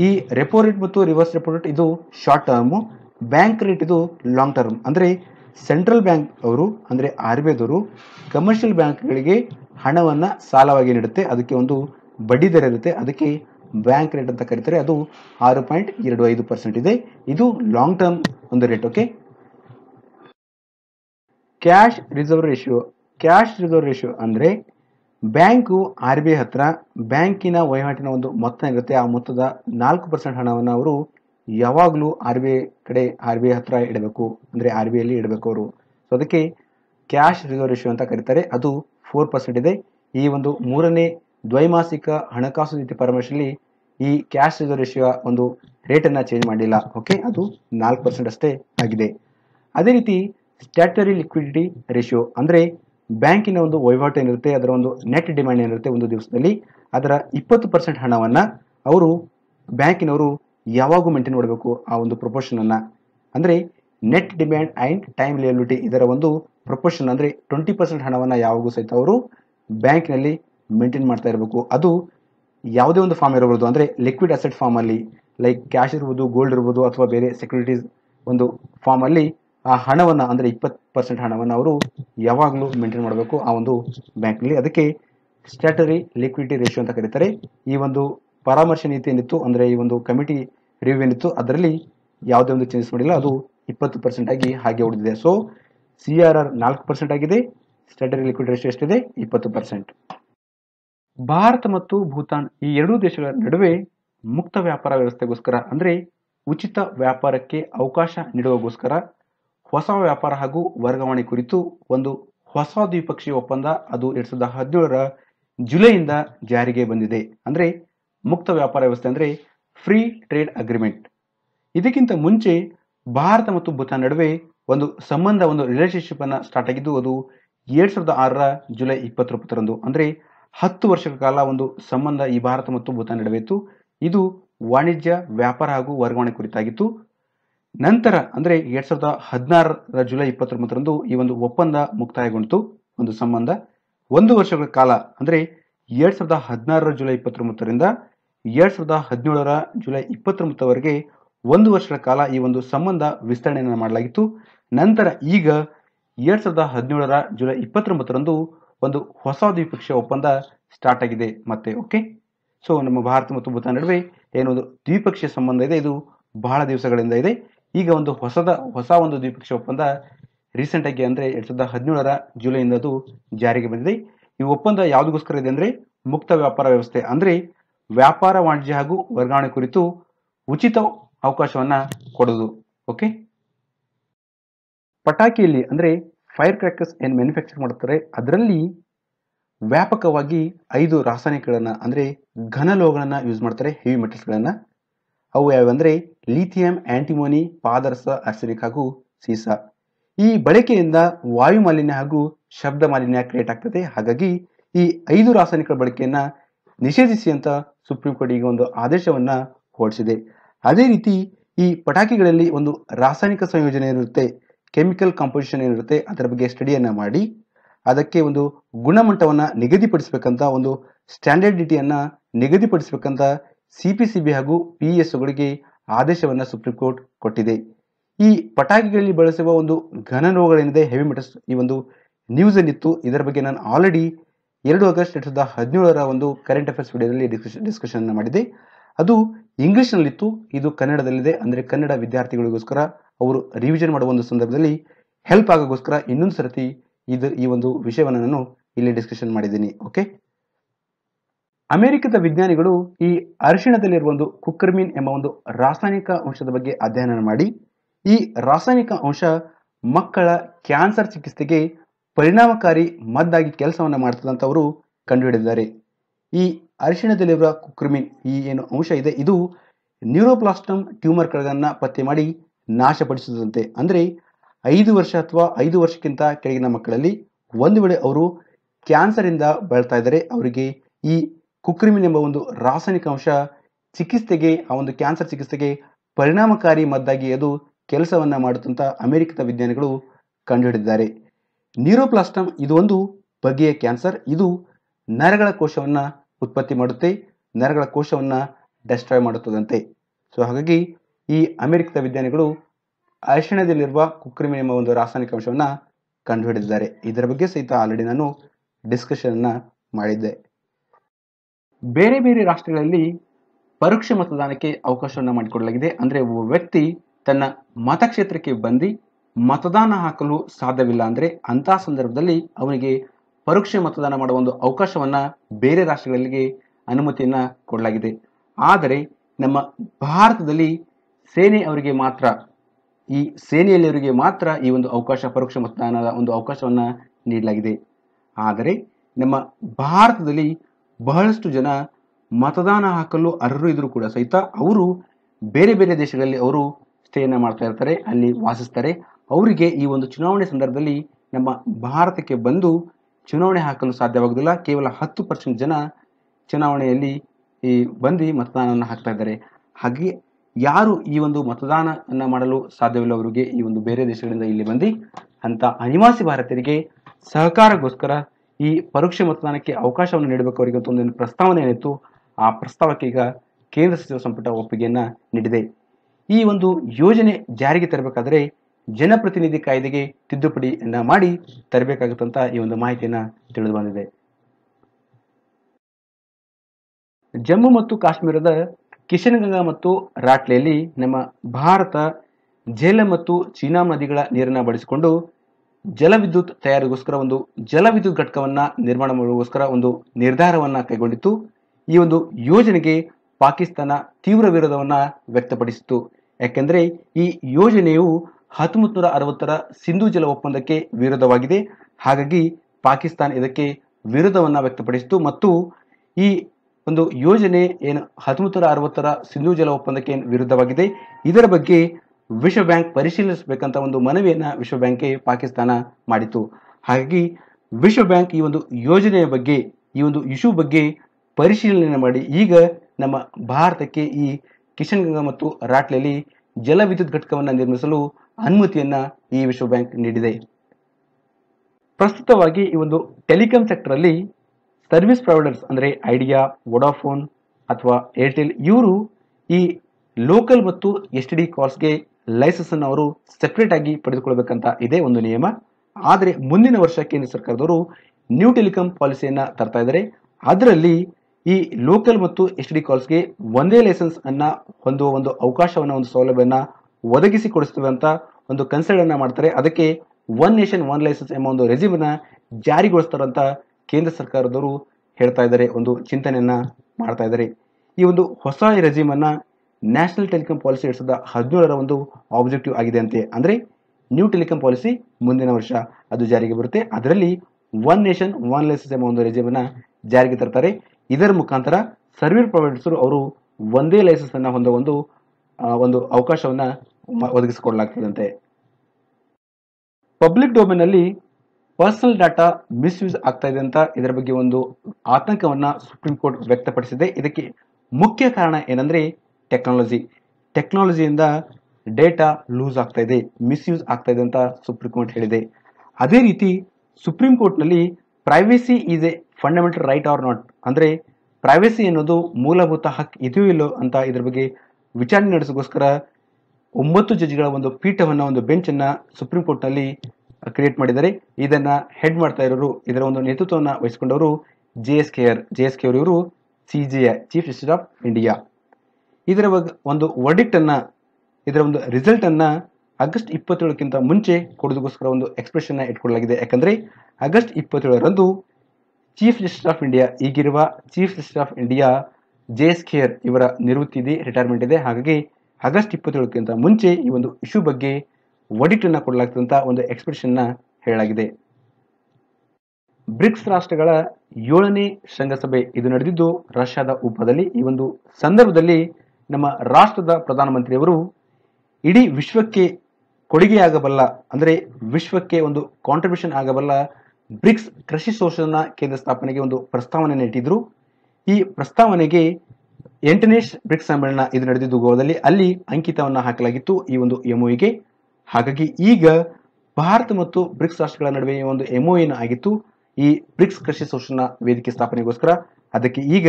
ಈ ರೆಪೋ ರೇಟ್ ಮತ್ತು ರಿವರ್ಸ್ ರೆಪೋ ರೇಟ್ ಇದು ಶಾರ್ಟ್ ಟರ್ಮು ಬ್ಯಾಂಕ್ ರೇಟ್ ಇದು ಲಾಂಗ್ ಟರ್ಮ್ ಅಂದರೆ ಸೆಂಟ್ರಲ್ ಬ್ಯಾಂಕ್ ಅವರು, ಅಂದರೆ ಆರ್ ಬಿ ಐದವರು ಕಮರ್ಷಿಯಲ್ ಬ್ಯಾಂಕ್ಗಳಿಗೆ ಹಣವನ್ನು ಸಾಲವಾಗಿ ನೀಡುತ್ತೆ. ಅದಕ್ಕೆ ಒಂದು ಬಡ್ಡಿ ದರ ಇರುತ್ತೆ. ಅದಕ್ಕೆ ಬ್ಯಾಂಕ್ ರೇಟ್ ಅಂತ ಕರೀತಾರೆ. ಅದು ಆರು ಪಾಯಿಂಟ್ ಎರಡು ಐದು ಪರ್ಸೆಂಟ್ ಇದೆ. ಇದು ಲಾಂಗ್ ಟರ್ಮ್ ಒಂದು rate okay cash reserve ratio cash reserve ratio ಅಂದರೆ ಬ್ಯಾಂಕು ಆರ್ ಬಿ ಐ ಹತ್ರ ಬ್ಯಾಂಕಿನ ವಹಿವಾಟಿನ ಒಂದು ಮೊತ್ತ ಇರುತ್ತೆ. ಆ ಮೊತ್ತದ ನಾಲ್ಕು ಪರ್ಸೆಂಟ್ ಹಣವನ್ನು ಅವರು ಯಾವಾಗಲೂ ಆರ್ ಬಿ ಐ ಕಡೆ ಆರ್ ಬಿ ಐ ಹತ್ರ ಇಡಬೇಕು. ಅಂದರೆ ಆರ್ ಬಿ ಐಲಿ ಇಡಬೇಕು ಅವರು. ಸೊ ಅದಕ್ಕೆ ಕ್ಯಾಶ್ ರಿಸರ್ವ್ ರೇಷಿಯೋ ಅಂತ ಕರೀತಾರೆ. ಅದು ಫೋರ್ ಪರ್ಸೆಂಟ್ ಇದೆ. ಈ ಒಂದು ಮೂರನೇ ದ್ವೈಮಾಸಿಕ ಹಣಕಾಸು ನೀತಿ ಪರಾಮರ್ಶೆಯಲ್ಲಿ ಈ ಕ್ಯಾಶ್ ರಿಸರ್ವ್ ರೇಷಿಯೋ ಒಂದು ರೇಟನ್ನು ಚೇಂಜ್ ಮಾಡಿಲ್ಲ. ಓಕೆ ಅದು ನಾಲ್ಕು ಪರ್ಸೆಂಟ್ ಅಷ್ಟೇ ಆಗಿದೆ. ಅದೇ ರೀತಿ ಸ್ಟ್ಯಾಟರಿ ಲಿಕ್ವಿಡಿಟಿ ರೇಷಿಯೋ ಅಂದರೆ ಬ್ಯಾಂಕಿನ ಒಂದು ವಹಿವಾಟು ಏನಿರುತ್ತೆ, ಅದರ ಒಂದು ನೆಟ್ ಡಿಮ್ಯಾಂಡ್ ಏನಿರುತ್ತೆ ಒಂದು ದಿವಸದಲ್ಲಿ, ಅದರ ಇಪ್ಪತ್ತು ಪರ್ಸೆಂಟ್ ಹಣವನ್ನು ಅವರು ಬ್ಯಾಂಕಿನವರು ಯಾವಾಗೂ ಮೇಂಟೈನ್ ಮಾಡಬೇಕು ಆ ಒಂದು ಪ್ರಪೋರ್ಷನ್ ಅನ್ನ. ಅಂದ್ರೆ net demand and time liability ಇದರ ಒಂದು ಪ್ರಪೋರ್ಷನ್ ಅಂದ್ರೆ ಟ್ವೆಂಟಿ ಪರ್ಸೆಂಟ್ ಹಣವನ್ನು ಯಾವಾಗೂ ಸಹಿತ ಅವರು ಬ್ಯಾಂಕ್ನಲ್ಲಿ ಮೇಂಟೈನ್ ಮಾಡ್ತಾ ಇರಬೇಕು. ಅದು ಯಾವುದೇ ಒಂದು ಫಾರ್ಮ್ ಇರಬಹುದು ಅಂದ್ರೆ ಲಿಕ್ವಿಡ್ ಅಸೆಟ್ ಫಾರ್ಮ್ ಅಲ್ಲಿ ಲೈಕ್ ಕ್ಯಾಶ್ ಇರ್ಬೋದು ಗೋಲ್ಡ್ ಇರ್ಬೋದು, ಅಥವಾ ಬೇರೆ ಸೆಕ್ಯೂರಿಟೀಸ್ ಒಂದು ಫಾರ್ಮ್ ಅಲ್ಲಿ ಆ ಹಣವನ್ನ ಅಂದ್ರೆ ಇಪ್ಪತ್ತು ಪರ್ಸೆಂಟ್ ಹಣವನ್ನು ಅವರು ಯಾವಾಗಲೂ ಮೇಂಟೈನ್ ಮಾಡಬೇಕು ಆ ಒಂದು ಬ್ಯಾಂಕ್ನಲ್ಲಿ. ಅದಕ್ಕೆ ಸ್ಟ್ಯಾಟರಿ ಲಿಕ್ವಿಡಿಟಿ ರೇಷಿಯೋ ಅಂತ ಕರೀತಾರೆ. ಈ ಒಂದು ಪರಾಮರ್ಶೆ ನೀತಿ ಏನಿತ್ತು ಅಂದ್ರೆ ಈ ಒಂದು ಕಮಿಟಿ ರಿವ್ಯೂ ಏನಿತ್ತು, ಅದರಲ್ಲಿ ಯಾವುದೇ ಒಂದು ಚೇಂಜಸ್ ಮಾಡಿಲ್ಲ. ಅದು ಇಪ್ಪತ್ತು ಪರ್ಸೆಂಟ್ ಆಗಿ ಹಾಗೆ ಉಳಿದಿದೆ. ಸೊ ಸಿ ಆರ್ ಆರ್ ನಾಲ್ಕು ಪರ್ಸೆಂಟ್ ಆಗಿದೆ ಸ್ಟ್ಯಾಟರಿ ಲಿಕ್ವಿಡ್ ರೇಷಿಯೋ ಎಷ್ಟಿದೆ? ಇಪ್ಪತ್ತು ಪರ್ಸೆಂಟ್ ಭಾರತ ಮತ್ತು ಭೂತಾನ್ ಈ ಎರಡೂ ದೇಶಗಳ ನಡುವೆ ಮುಕ್ತ ವ್ಯಾಪಾರ ವ್ಯವಸ್ಥೆಗೋಸ್ಕರ ಅಂದ್ರೆ ಉಚಿತ ವ್ಯಾಪಾರಕ್ಕೆ ಅವಕಾಶ ನೀಡುವಗೋಸ್ಕರ ಹೊಸ ವ್ಯಾಪಾರ ಹಾಗೂ ವರ್ಗಾವಣೆ ಕುರಿತು ಒಂದು ಹೊಸ ದ್ವಿಪಕ್ಷೀಯ ಒಪ್ಪಂದ ಅದು ಎರಡ್ ಸಾವಿರದ ಹದಿನೇಳರ ಜುಲೈಯಿಂದ ಜಾರಿಗೆ ಬಂದಿದೆ. ಅಂದ್ರೆ ಮುಕ್ತ ವ್ಯಾಪಾರ ವ್ಯವಸ್ಥೆ ಅಂದ್ರೆ ಫ್ರೀ ಟ್ರೇಡ್ ಅಗ್ರಿಮೆಂಟ್ ಇದಕ್ಕಿಂತ ಮುಂಚೆ ಭಾರತ ಮತ್ತು ಭೂತಾನ್ ನಡುವೆ ಒಂದು ಸಂಬಂಧ, ಒಂದು ರಿಲೇಶನ್ಶಿಪ್ ಅನ್ನ ಸ್ಟಾರ್ಟ್ ಆಗಿದ್ದು ಅದು ಎರಡ್ ಸಾವಿರದ ಆರರ ಜುಲೈ ಇಪ್ಪತ್ತೊಂಬತ್ತರಂದು. ಅಂದ್ರೆ ಹತ್ತು ವರ್ಷಗಳ ಕಾಲ ಒಂದು ಸಂಬಂಧ ಈ ಭಾರತ ಮತ್ತು ಭೂತಾನ್ ನಡುವೆ ಇತ್ತು. ಇದು ವಾಣಿಜ್ಯ, ವ್ಯಾಪಾರ ಹಾಗೂ ವರ್ಗಾವಣೆ ಕುರಿತಾಗಿತ್ತು. ನಂತರ, ಅಂದ್ರೆ ಎರಡ್ ಸಾವಿರದ ಹದಿನಾರರ ಜುಲೈ ಇಪ್ಪತ್ತೊಂಬತ್ತರಂದು ಈ ಒಂದು ಒಪ್ಪಂದ ಮುಕ್ತಾಯಗೊಂಡಿತು. ಒಂದು ಸಂಬಂಧ. ಒಂದು ವರ್ಷಗಳ ಕಾಲ, ಅಂದ್ರೆ ಎರಡ್ ಸಾವಿರದ ಹದಿನಾರರ ಜುಲೈ ಇಪ್ಪತ್ತೊಂಬತ್ತರಿಂದ ಎರಡ್ ಸಾವಿರದ ಹದಿನೇಳರ ಜುಲೈ ಇಪ್ಪತ್ತೊಂಬತ್ತವರೆಗೆ ಒಂದು ವರ್ಷಗಳ ಕಾಲ ಈ ಒಂದು ಸಂಬಂಧ ವಿಸ್ತರಣೆಯನ್ನು ಮಾಡಲಾಗಿತ್ತು. ನಂತರ ಈಗ ಎರಡ್ ಸಾವಿರದ ಹದಿನೇಳರ ಜುಲೈ ಇಪ್ಪತ್ತೊಂಬತ್ತರಂದು ಒಂದು ಹೊಸ ದ್ವಿಪಕ್ಷೀಯ ಒಪ್ಪಂದ ಸ್ಟಾರ್ಟ್ ಆಗಿದೆ. ಮತ್ತೆ, ಓಕೆ? ಸೊ, ನಮ್ಮ ಭಾರತ ಮತ್ತು ಭೂತಾನ್ ನಡುವೆ ಏನೊಂದು ದ್ವಿಪಕ್ಷೀಯ ಸಂಬಂಧ ಇದೆ. ಇದು ಬಹಳ ದಿವಸಗಳಿಂದ ಇದೆ. ಈಗ ಒಂದು ಹೊಸದ, ಹೊಸ ಒಂದು ದ್ವಿಪಕ್ಷೀಯ ಒಪ್ಪಂದ ರೀಸೆಂಟ್ ಆಗಿ ಅಂದ್ರೆ ಎರಡ್ ಸಾವಿರದ ಹದಿನೇಳರ ಜುಲೈಯಿಂದ ಅದು ಜಾರಿಗೆ ಬಂದಿದೆ. ಈ ಒಪ್ಪಂದ ಯಾವುದಕ್ಕೋಸ್ಕರ ಇದೆ ಅಂದ್ರೆ ಮುಕ್ತ ವ್ಯಾಪಾರ ವ್ಯವಸ್ಥೆ ಅಂದ್ರೆ ವ್ಯಾಪಾರ ವಾಣಿಜ್ಯ ಹಾಗೂ ವರ್ಗಾವಣೆ ಕುರಿತು ಉಚಿತ ಅವಕಾಶವನ್ನ ಕೊಡೋದು. ಓಕೆ ಪಟಾಕಿಯಲ್ಲಿ ಅಂದ್ರೆ ಫೈರ್ ಕ್ರ್ಯಾಕರ್ಸ್ ಏನು ಮ್ಯಾನುಫ್ಯಾಕ್ಚರ್ ಮಾಡುತ್ತಾರೆ ಅದರಲ್ಲಿ ವ್ಯಾಪಕವಾಗಿ ಐದು ರಾಸಾಯನಿಕಗಳನ್ನ ಅಂದ್ರೆ ಘನಲೋಹಗಳನ್ನ ಯೂಸ್ ಮಾಡ್ತಾರೆ ಹೆವಿ ಮೆಟಲ್ಸ್ಗಳನ್ನ ಅವು ಯಾವಂದ್ರೆ ಲಿಥಿಯಂ ಆಂಟಿಮೋನಿ ಪಾದರಸ ಆರ್ಸೆನಿಕ್ ಹಾಗೂ ಸೀಸಾ. ಈ ಬಳಕೆಯಿಂದ ವಾಯು ಮಾಲಿನ್ಯ ಹಾಗೂ ಶಬ್ದ ಮಾಲಿನ್ಯ ಕ್ರಿಯೇಟ್ ಆಗ್ತದೆ. ಹಾಗಾಗಿ ಈ ಐದು ರಾಸಾಯನಿಕ ಬಳಕೆಯನ್ನ ನಿಷೇಧಿಸಿ ಅಂತ ಸುಪ್ರೀಂ ಕೋರ್ಟ್ ಈಗ ಒಂದು ಆದೇಶವನ್ನ ಹೊರಡಿಸಿದೆ. ಅದೇ ರೀತಿ ಈ ಪಟಾಕಿಗಳಲ್ಲಿ ಒಂದು ರಾಸಾಯನಿಕ ಸಂಯೋಜನೆ ಇರುತ್ತೆ ಕೆಮಿಕಲ್ ಕಾಂಪೋಸಿಷನ್ ಏನಿರುತ್ತೆ, ಅದರ ಬಗ್ಗೆ ಸ್ಟಡಿಯನ್ನ ಮಾಡಿ, ಅದಕ್ಕೆ ಒಂದು ಗುಣಮಟ್ಟವನ್ನ ನಿಗದಿಪಡಿಸಬೇಕಂತ, ಒಂದು ಸ್ಟ್ಯಾಂಡರ್ಡಿಟಿಯನ್ನ ನಿಗದಿಪಡಿಸಬೇಕಂತ ಸಿಪಿಸಿಬಿ ಹಾಗೂ ಪಿಎಸ್ಒಗಳಿಗೆ ಆದೇಶವನ್ನು ಸುಪ್ರೀಂ ಕೋರ್ಟ್ ಕೊಟ್ಟಿದೆ. ಈ ಪಟಾಕಿಗಳಲ್ಲಿ ಬಳಸುವ ಒಂದು ಘನ ರೋಗಗಳೇನಿದೆ ಹೆವಿ ಮೆಟಲ್ಸ್ ಈ ಒಂದು ನ್ಯೂಸ್ ಏನಿತ್ತು ಇದರ ಬಗ್ಗೆ ನಾನು ಆಲ್ರೆಡಿ ಎರಡು ಆಗಸ್ಟ್ ಎರಡು ಸಾವಿರದ ಹದಿನೇಳರ ಒಂದು ಕರೆಂಟ್ ಅಫೇರ್ಸ್ ವಿಡಿಯೋದಲ್ಲಿ ಡಿಸ್ಕಷನ್ ಡಿಸ್ಕಷನ್ ಮಾಡಿದೆ. ಅದು ಇಂಗ್ಲೀಷ್ನಲ್ಲಿತ್ತು ಇದು ಕನ್ನಡದಲ್ಲಿದೆ. ಅಂದರೆ ಕನ್ನಡ ವಿದ್ಯಾರ್ಥಿಗಳಿಗೋಸ್ಕರ ಅವರು ರಿವಿಷನ್ ಮಾಡುವ ಒಂದು ಸಂದರ್ಭದಲ್ಲಿ ಹೆಲ್ಪ್ ಆಗೋಗೋಸ್ಕರ ಇನ್ನೊಂದು ಸರ್ತಿ ಇದು ಈ ಒಂದು ವಿಷಯವನ್ನು ನಾನು ಇಲ್ಲಿ ಡಿಸ್ಕಷನ್ ಮಾಡಿದ್ದೀನಿ. ಓಕೆ ಅಮೆರಿಕದ ವಿಜ್ಞಾನಿಗಳು ಈ ಅರಿಶಿಣದಲ್ಲಿರುವ ಒಂದು ಕುಕ್ಕರ್ಮಿನ್ ಎಂಬ ಒಂದು ರಾಸಾಯನಿಕ ಅಂಶದ ಬಗ್ಗೆ ಅಧ್ಯಯನ ಮಾಡಿ, ಈ ರಾಸಾಯನಿಕ ಅಂಶ ಮಕ್ಕಳ ಕ್ಯಾನ್ಸರ್ ಚಿಕಿತ್ಸೆಗೆ ಪರಿಣಾಮಕಾರಿ ಮದ್ದಾಗಿ ಕೆಲಸವನ್ನು ಮಾಡ್ತದೆ ಅಂತ ಅವರು ಕಂಡುಹಿಡಿದಿದ್ದಾರೆ. ಈ ಅರಿಶಿಣದಲ್ಲಿರುವ ಕುಕ್ರಮಿನ್ ಈ ಏನು ಅಂಶ ಇದೆ, ಇದು ನ್ಯೂರೋಪ್ಲಾಸ್ಟಮ್ ಟ್ಯೂಮರ್ಗಳನ್ನು ಪತ್ತೆ ಮಾಡಿ ನಾಶಪಡಿಸುತ್ತಂತೆ ಅಂದರೆ ಐದು ವರ್ಷ ಅಥವಾ ಐದು ವರ್ಷಕ್ಕಿಂತ ಕೆಳಗಿನ ಮಕ್ಕಳಲ್ಲಿ ಒಂದು ವೇಳೆ ಅವರು ಕ್ಯಾನ್ಸರ್ ಇಂದ ಬಳಲ್ತಾ ಇದ್ದಾರೆ, ಅವರಿಗೆ ಈ ಕುಕ್ರಿಮಿನ್ ಎಂಬ ಒಂದು ರಾಸಾಯನಿಕ ಅಂಶ ಚಿಕಿತ್ಸೆಗೆ, ಆ ಒಂದು ಕ್ಯಾನ್ಸರ್ ಚಿಕಿತ್ಸೆಗೆ ಪರಿಣಾಮಕಾರಿ ಮದ್ದಾಗಿ ಅದು ಕೆಲಸವನ್ನ ಮಾಡುತ್ತಂತ ಅಮೆರಿಕದ ವಿಜ್ಞಾನಿಗಳು ಕಂಡುಹಿಡಿದಿದ್ದಾರೆ. ನ್ಯೂರೋಪ್ಲಾಸ್ಟಮ್ ಇದು ಒಂದು ಬಗೆಯ ಕ್ಯಾನ್ಸರ್. ಇದು ನರಗಳ ಕೋಶವನ್ನ ಉತ್ಪತ್ತಿ ಮಾಡುತ್ತೆ, ನರಗಳ ಕೋಶವನ್ನ ಡೆಸ್ಟ್ರಾಯ್ ಮಾಡುತ್ತದಂತೆ. ಸೊ, ಹಾಗಾಗಿ ಈ ಅಮೆರಿಕದ ವಿಜ್ಞಾನಿಗಳು ಅರಿಶಿಣದಲ್ಲಿರುವ ಕುಕ್ರಿಮಿ ಎಂಬ ಒಂದು ರಾಸಾಯನಿಕ ಅಂಶವನ್ನ ಕಂಡುಹಿಡಿದಿದ್ದಾರೆ. ಇದರ ಬಗ್ಗೆ ಸಹಿತ ಆಲ್ರೆಡಿ ನಾನು ಡಿಸ್ಕಷನ್ ಅನ್ನ ಮಾಡಿದ್ದೆ. ಬೇರೆ ಬೇರೆ ರಾಷ್ಟ್ರಗಳಲ್ಲಿ ಪರೋಕ್ಷ ಮತದಾನಕ್ಕೆ ಅವಕಾಶವನ್ನು ಮಾಡಿಕೊಡಲಾಗಿದೆ. ಅಂದರೆ ಒಬ್ಬ ವ್ಯಕ್ತಿ ತನ್ನ ಮತಕ್ಷೇತ್ರಕ್ಕೆ ಬಂದು ಮತದಾನ ಹಾಕಲು ಸಾಧ್ಯವಿಲ್ಲ ಅಂದರೆ ಅಂತಹ ಸಂದರ್ಭದಲ್ಲಿ ಅವನಿಗೆ ಪರೋಕ್ಷ ಮತದಾನ ಮಾಡುವ ಒಂದು ಅವಕಾಶವನ್ನು ಬೇರೆ ರಾಷ್ಟ್ರಗಳಿಗೆ ಅನುಮತಿಯನ್ನು ಕೊಡಲಾಗಿದೆ. ಆದರೆ ನಮ್ಮ ಭಾರತದಲ್ಲಿ ಸೇನೆ ಅವರಿಗೆ ಮಾತ್ರ, ಈ ಸೇನೆಯಲ್ಲಿಯವರಿಗೆ ಮಾತ್ರ ಈ ಒಂದು ಅವಕಾಶ, ಪರೋಕ್ಷ ಮತದಾನದ ಒಂದು ಅವಕಾಶವನ್ನು ನೀಡಲಾಗಿದೆ. ಆದರೆ ನಮ್ಮ ಭಾರತದಲ್ಲಿ ಬಹಳಷ್ಟು ಜನ ಮತದಾನ ಹಾಕಲು ಅರ್ಹರು ಇದ್ರು ಕೂಡ ಸಹಿತ ಅವರು ಬೇರೆ ಬೇರೆ ದೇಶಗಳಲ್ಲಿ ಅವರು ಸ್ಟೇಯನ್ನು ಮಾಡ್ತಾ ಇರ್ತಾರೆ, ಅಲ್ಲಿ ವಾಸಿಸ್ತಾರೆ. ಅವರಿಗೆ ಈ ಒಂದು ಚುನಾವಣೆ ಸಂದರ್ಭದಲ್ಲಿ ನಮ್ಮ ಭಾರತಕ್ಕೆ ಬಂದು ಚುನಾವಣೆ ಹಾಕಲು ಸಾಧ್ಯವಾಗುವುದಿಲ್ಲ. ಕೇವಲ ಹತ್ತು ಪರ್ಸೆಂಟ್ ಜನ ಚುನಾವಣೆಯಲ್ಲಿ ಈ ಬಂದು ಮತದಾನವನ್ನು ಹಾಕ್ತಾ ಇದ್ದಾರೆ. ಹಾಗೆ ಯಾರು ಈ ಒಂದು ಮತದಾನವನ್ನು ಮಾಡಲು ಸಾಧ್ಯವಿಲ್ಲ ಅವರಿಗೆ ಈ ಒಂದು ಬೇರೆ ದೇಶಗಳಿಂದ ಇಲ್ಲಿ ಬಂದು ಅಂತ ಅನಿವಾಸಿ ಭಾರತೀಯರಿಗೆ ಸಹಕಾರಕ್ಕೋಸ್ಕರ ಈ ಪರೋಕ್ಷ ಮತದಾನಕ್ಕೆ ಅವಕಾಶವನ್ನು ನೀಡಬೇಕು ಅವರಿಗೆ ಅಂತ ಒಂದು ಪ್ರಸ್ತಾವನೆ ಏನಿತ್ತು, ಆ ಪ್ರಸ್ತಾವಕ್ಕೆ ಈಗ ಕೇಂದ್ರ ಸಚಿವ ಸಂಪುಟ ಒಪ್ಪಿಗೆಯನ್ನ ನೀಡಿದೆ. ಈ ಒಂದು ಯೋಜನೆ ಜಾರಿಗೆ ತರಬೇಕಾದ್ರೆ ಜನಪ್ರತಿನಿಧಿ ಕಾಯ್ದೆಗೆ ತಿದ್ದುಪಡಿಯನ್ನ ಮಾಡಿ ತರಬೇಕಾಗುತ್ತಂತ ಈ ಒಂದು ಮಾಹಿತಿಯನ್ನ ತಿಳಿದು ಬಂದಿದೆ. ಜಮ್ಮು ಮತ್ತು ಕಾಶ್ಮೀರದ ಕಿಶನ್ಗಂಗಾ ಮತ್ತು ರಾಟ್ಲೆಯಲ್ಲಿ ನಮ್ಮ ಭಾರತ ಜೇಲ ಮತ್ತು ಚೀನಾ ನದಿಗಳ ನೀರನ್ನು ಬಳಸಿಕೊಂಡು ಜಲವಿದ್ಯುತ್ ತಯಾರಿಗೋಸ್ಕರ ಒಂದು ಜಲವಿದ್ಯುತ್ ಘಟಕವನ್ನ ನಿರ್ಮಾಣ ಮಾಡುವಗೋಸ್ಕರ ಒಂದು ನಿರ್ಧಾರವನ್ನ ಕೈಗೊಂಡಿತ್ತು. ಈ ಒಂದು ಯೋಜನೆಗೆ ಪಾಕಿಸ್ತಾನ ತೀವ್ರ ವಿರೋಧವನ್ನ ವ್ಯಕ್ತಪಡಿಸಿತು ಯಾಕೆಂದ್ರೆ ಈ ಯೋಜನೆಯು ಹತ್ತೊಂಬತ್ತು ಅರವತ್ತರ ಸಿಂಧು ಜಲ ಒಪ್ಪಂದಕ್ಕೆ ವಿರೋಧವಾಗಿದೆ. ಹಾಗಾಗಿ ಪಾಕಿಸ್ತಾನ ಇದಕ್ಕೆ ವಿರೋಧವನ್ನ ವ್ಯಕ್ತಪಡಿಸಿತು ಮತ್ತು ಈ ಒಂದು ಯೋಜನೆ ಏನು ಹತ್ತೊಂಬತ್ತು ನೂರ ಅರವತ್ತರ ಸಿಂಧು ಜಲ ಒಪ್ಪಂದಕ್ಕೆ ಏನು ವಿರುದ್ಧವಾಗಿದೆ, ಇದರ ಬಗ್ಗೆ ವಿಶ್ವ ಬ್ಯಾಂಕ್ ಪರಿಶೀಲಿಸಬೇಕಂತ ಒಂದು ಮನವಿಯನ್ನ ವಿಶ್ವ ಬ್ಯಾಂಕ್ಗೆ ಪಾಕಿಸ್ತಾನ ಮಾಡಿತು ಹಾಗಾಗಿ ವಿಶ್ವ ಬ್ಯಾಂಕ್ ಈ ಒಂದು ಯೋಜನೆಯ ಬಗ್ಗೆ, ಈ ಒಂದು ಇಶ್ಯೂ ಬಗ್ಗೆ ಪರಿಶೀಲನೆ ಮಾಡಿ. ಈಗ ನಮ್ಮ ಭಾರತಕ್ಕೆ ಈ ಕಿಶನ್ ಗಂಗಾ ಮತ್ತು ರಾಟ್ಲೆಯಲ್ಲಿ ಜಲವಿದ್ಯುತ್ ಘಟಕವನ್ನು ನಿರ್ಮಿಸಲು ಅನುಮತಿಯನ್ನ ಈ ವಿಶ್ವ ಬ್ಯಾಂಕ್ ನೀಡಿದೆ. ಪ್ರಸ್ತುತವಾಗಿ ಈ ಒಂದು ಟೆಲಿಕಾಂ ಸೆಕ್ಟರ್ ಅಲ್ಲಿ ಸರ್ವಿಸ್ ಪ್ರೊವೈಡರ್ಸ್ ಅಂದ್ರೆ ಐಡಿಯಾ, ವೊಡಾಫೋನ್ ಅಥವಾ ಏರ್ಟೆಲ್ ಇವರು ಈ ಲೋಕಲ್ ಮತ್ತು ಎಸ್ ಟಿ ಡಿ ಕಾಲ್ಸ್ಗೆ ಲೈಸೆನ್ಸ್ ಅನ್ನು ಅವರು ಸೆಪ್ರೇಟ್ ಆಗಿ ಪಡೆದುಕೊಳ್ಬೇಕಂತ ಇದೆ ಒಂದು ನಿಯಮ. ಆದರೆ ಮುಂದಿನ ವರ್ಷ ಕೇಂದ್ರ ಸರ್ಕಾರದವರು ನ್ಯೂ ಟೆಲಿಕಾಂ ಪಾಲಿಸಿಯನ್ನ ತರ್ತಾ ಇದ್ದಾರೆ. ಅದರಲ್ಲಿ ಈ ಲೋಕಲ್ ಮತ್ತು ಎಸ್ ಡಿ ಕಾಲ್ಸ್ಗೆ ಒಂದೇ ಲೈಸೆನ್ಸ್ ಅನ್ನ ಹೊಂದುವ ಒಂದು ಅವಕಾಶವನ್ನ, ಒಂದು ಸೌಲಭ್ಯವನ್ನ ಒದಗಿಸಿ ಕೊಡಿಸ್ತೇವೆ ಅಂತ ಒಂದು ಕನ್ಸಿಡರ್ ಅನ್ನ ಮಾಡ್ತಾರೆ. ಅದಕ್ಕೆ ಒನ್ ನೇಷನ್ ಒನ್ ಲೈಸೆನ್ಸ್ ಎಂಬ ಒಂದು ರೆಸಿಮನ್ನ ಜಾರಿಗೊಳಿಸ್ತಾರಂತ ಕೇಂದ್ರ ಸರ್ಕಾರದವರು ಹೇಳ್ತಾ ಇದ್ದಾರೆ. ಒಂದು ಚಿಂತನೆಯನ್ನ ಮಾಡ್ತಾ ಇದ್ದಾರೆ. ಈ ಒಂದು ಹೊಸ ರೆಸ್ಯೂಮನ್ನು ನ್ಯಾಷನಲ್ ಟೆಲಿಕಾಂ ಪಾಲಿಸಿ ಎರಡ್ ಸಾವಿರದ ಹದಿನೇಳರ ಒಂದು ಆಬ್ಜೆಕ್ಟಿವ್ ಆಗಿದೆ ಅಂತೆ. ಅಂದ್ರೆ ನ್ಯೂ ಟೆಲಿಕಾಂ ಪಾಲಿಸಿ ಮುಂದಿನ ವರ್ಷ ಅದು ಜಾರಿಗೆ ಬರುತ್ತೆ. ಅದರಲ್ಲಿ ಒನ್ ನೇಷನ್ ಒನ್ ಲೈಸೆನ್ಸ್ ಎಂಬ ಒಂದು ರೆಜಿಮ್ ಅನ್ನ ಜಾರಿಗೆ ತರ್ತಾರೆ. ಇದರ ಮುಖಾಂತರ ಸರ್ವಿಸ್ ಪ್ರೊವೈಡರ್ಸ್ ಅವರು ಒಂದೇ ಲೈಸೆನ್ಸ್ ಅನ್ನ ಹೊಂದುವ ಒಂದು ಒಂದು ಅವಕಾಶವನ್ನ ಒದಗಿಸಿಕೊಡಲಾಗ್ತದಂತೆ. ಪಬ್ಲಿಕ್ ಡೊಮೇನ್ ಅಲ್ಲಿ ಪರ್ಸನಲ್ ಡಾಟಾ ಮಿಸ್ಯೂಸ್ ಆಗ್ತಾ ಇದೆ ಅಂತ ಇದರ ಬಗ್ಗೆ ಒಂದು ಆತಂಕವನ್ನ ಸುಪ್ರೀಂ ಕೋರ್ಟ್ ವ್ಯಕ್ತಪಡಿಸಿದೆ. ಇದಕ್ಕೆ ಮುಖ್ಯ ಕಾರಣ ಏನಂದ್ರೆ ಟೆಕ್ನಾಲಜಿ ಟೆಕ್ನಾಲಜಿಯಿಂದ ಡೇಟಾ ಲೂಸ್ ಆಗ್ತಾ ಇದೆ ಮಿಸ್ಯೂಸ್ ಆಗ್ತಾ ಇದೆ ಅಂತ ಸುಪ್ರೀಂ ಕೋರ್ಟ್ ಹೇಳಿದೆ. ಅದೇ ರೀತಿ ಸುಪ್ರೀಂ ಕೋರ್ಟ್ನಲ್ಲಿ privacy is a fundamental right or not ಅಂದ್ರೆ ಪ್ರೈವೇಸಿ ಅನ್ನೋದು ಮೂಲಭೂತ ಹಕ್ ಇದೆಯೋ ಇಲ್ಲೋ ಅಂತ ಇದ್ರ ಬಗ್ಗೆ ವಿಚಾರಣೆ ನಡೆಸೋಕ್ಕೋಸ್ಕರ ಒಂಬತ್ತು ಜಡ್ಜ್ಗಳ ಒಂದು ಪೀಠವನ್ನ, ಒಂದು ಬೆಂಚನ್ನು ಸುಪ್ರೀಂ ಕೋರ್ಟ್ನಲ್ಲಿ ಕ್ರಿಯೇಟ್ ಮಾಡಿದ್ದಾರೆ. ಇದನ್ನ ಹೆಡ್ ಮಾಡ್ತಾ ಇರೋರು, ಇದರ ಒಂದು ನೇತೃತ್ವವನ್ನು ವಹಿಸಿಕೊಂಡವರು J S K R J S K R ಇವರು C G I chief justice of India ಇದರ ಒಂದು ವರ್ಡಿಕ್ಟನ್ನು ಇದರ ಒಂದು ರಿಸಲ್ಟನ್ನು ಆಗಸ್ಟ್ ಇಪ್ಪತ್ತೇಳಕ್ಕಿಂತ ಮುಂಚೆ ಕೊಡೋದಕ್ಕೋಸ್ಕರ ಒಂದು ಎಕ್ಸ್ಪ್ರೆಷನ್ನ ಇಟ್ಕೊಳ್ಳಲಾಗಿದೆ. ಯಾಕಂದರೆ ಆಗಸ್ಟ್ ಇಪ್ಪತ್ತೇಳರಂದು ಚೀಫ್ ಜಸ್ಟಿಸ್ ಆಫ್ ಇಂಡಿಯಾ ಈಗಿರುವ chief justice of India J S Khehar ಇವರ ನಿವೃತ್ತಿ ಇದೆ ರಿಟೈರ್ಮೆಂಟ್ ಇದೆ. ಹಾಗಾಗಿ ಆಗಸ್ಟ್ ಇಪ್ಪತ್ತೇಳಕ್ಕಿಂತ ಮುಂಚೆ ಈ ಒಂದು ಇಶ್ಯೂ ಬಗ್ಗೆ ಒಡಿಟನ್ನು ಕೊಡಲಾಗ್ತದಂಥ ಒಂದು ಎಕ್ಸ್ಪ್ರೆಷನ್ನ ಹೇಳಲಾಗಿದೆ. ಬ್ರಿಕ್ಸ್ ರಾಷ್ಟ್ರಗಳ ಏಳನೇ ಶೃಂಗಸಭೆ ಇದು ನಡೆದಿದ್ದು ರಷ್ಯಾದ ಉಪದಲ್ಲಿ ಈ ಒಂದು ಸಂದರ್ಭದಲ್ಲಿ ನಮ್ಮ ರಾಷ್ಟ್ರದ ಪ್ರಧಾನಮಂತ್ರಿಯವರು ಇಡೀ ವಿಶ್ವಕ್ಕೆ ಕೊಡುಗೆಯಾಗಬಲ್ಲ, ಅಂದರೆ ವಿಶ್ವಕ್ಕೆ ಒಂದು ಕಾಂಟ್ರಿಬ್ಯೂಷನ್ ಆಗಬಲ್ಲ ಬ್ರಿಕ್ಸ್ ಕೃಷಿ ಸಂಶೋಧನಾ ಕೇಂದ್ರ ಸ್ಥಾಪನೆಗೆ ಒಂದು ಪ್ರಸ್ತಾವನೆಯನ್ನು ಇಟ್ಟಿದ್ರು ಈ ಪ್ರಸ್ತಾವನೆಗೆ ಎಂಟನೇ ಬ್ರಿಕ್ಸ್ ಸಮ್ಮೇಳನ ಇದು ನಡೆದಿದ್ದು ಗೋವಾದಲ್ಲಿ. ಅಲ್ಲಿ ಅಂಕಿತವನ್ನು ಹಾಕಲಾಗಿತ್ತು ಈ ಒಂದು ಎಂಒಇಗೆ ಹಾಗಾಗಿ ಈಗ ಭಾರತ ಮತ್ತು ಬ್ರಿಕ್ಸ್ ರಾಷ್ಟ್ರಗಳ ನಡುವೆ ಒಂದು ಎಂಒಇನ ಆಗಿತ್ತು. ಈ ಬ್ರಿಕ್ಸ್ ಕೃಷಿ ಸಂಶೋಧನಾ ವೇದಿಕೆ ಸ್ಥಾಪನೆಗೋಸ್ಕರ. ಅದಕ್ಕೆ ಈಗ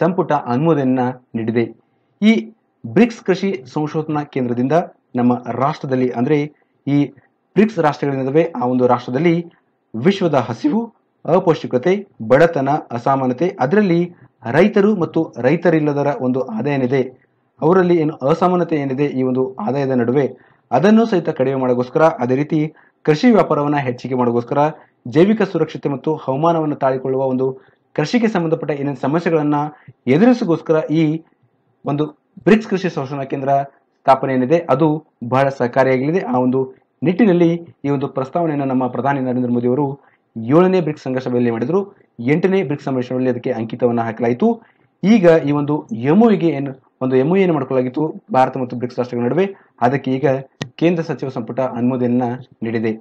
ಸಂಪುಟ ಅನುಮೋದನೆಯನ್ನ ನೀಡಿದೆ. ಈ ಬ್ರಿಕ್ಸ್ ಕೃಷಿ ಸಂಶೋಧನಾ ಕೇಂದ್ರದಿಂದ ನಮ್ಮ ರಾಷ್ಟ್ರದಲ್ಲಿ, ಅಂದ್ರೆ ಈ ಬ್ರಿಕ್ಸ್ ರಾಷ್ಟ್ರಗಳ ನಡುವೆ ಆ ಒಂದು ರಾಷ್ಟ್ರದಲ್ಲಿ ವಿಶ್ವದ ಹಸಿವು, ಅಪೌಷ್ಟಿಕತೆ, ಬಡತನ ಅಸಮಾನತೆ ಅದರಲ್ಲಿ ರೈತರು ಮತ್ತು ರೈತರಿಲ್ಲದರ ಒಂದು ಆದಾಯ ಏನಿದೆ ಅವರಲ್ಲಿ ಏನು ಅಸಮಾನತೆ ಏನಿದೆ ಈ ಒಂದು ಆದಾಯದ ನಡುವೆ, ಅದನ್ನು ಸಹಿತ ಕಡಿಮೆ ಮಾಡೋಗೋಸ್ಕರ ಅದೇ ರೀತಿ ಕೃಷಿ ವ್ಯಾಪಾರವನ್ನು ಹೆಚ್ಚಿಗೆ ಮಾಡೋಗೋಸ್ಕರ ಜೈವಿಕ ಸುರಕ್ಷತೆ ಮತ್ತು ಹವಾಮಾನವನ್ನು ತಾಳಿಕೊಳ್ಳುವ ಒಂದು ಕೃಷಿಗೆ ಸಂಬಂಧಪಟ್ಟ ಏನೇನು ಸಮಸ್ಯೆಗಳನ್ನ ಎದುರಿಸಗೋಸ್ಕರ ಈ ಒಂದು ಬ್ರಿಕ್ಸ್ ಕೃಷಿ ಸಂಶೋಧನಾ ಕೇಂದ್ರ ಸ್ಥಾಪನೆ ಏನಿದೆ, ಅದು ಬಹಳ ಸಹಕಾರಿಯಾಗಲಿದೆ. ಆ ಒಂದು ನಿಟ್ಟಿನಲ್ಲಿ ಈ ಒಂದು ಪ್ರಸ್ತಾವನೆಯನ್ನು ನಮ್ಮ ಪ್ರಧಾನಿ ನರೇಂದ್ರ ಮೋದಿ ಅವರು ಏಳನೇ ಬ್ರಿಕ್ಸ್ ಸಂಘ ಸಭೆಯಲ್ಲಿ ಮಾಡಿದರು. ಎಂಟನೇ ಬ್ರಿಕ್ಸ್ ಸಮಾವೇಶದಲ್ಲಿ ಅದಕ್ಕೆ ಅಂಕಿತವನ್ನು ಹಾಕಲಾಯಿತು. ಈಗ ಈ ಒಂದು ಎಂಒಗೆ ಏನು, ಒಂದು ಎಂಒ ಏನು ಮಾಡ್ಕೊಳ್ಳಲಾಗಿತ್ತು ಭಾರತ ಮತ್ತು ಬ್ರಿಕ್ಸ್ ರಾಷ್ಟ್ರಗಳ ನಡುವೆ. ಅದಕ್ಕೆ ಈಗ ಕೇಂದ್ರ ಸಚಿವ ಸಂಪುಟ ಅನುಮೋದನೆಯನ್ನ ನೀಡಿದೆ.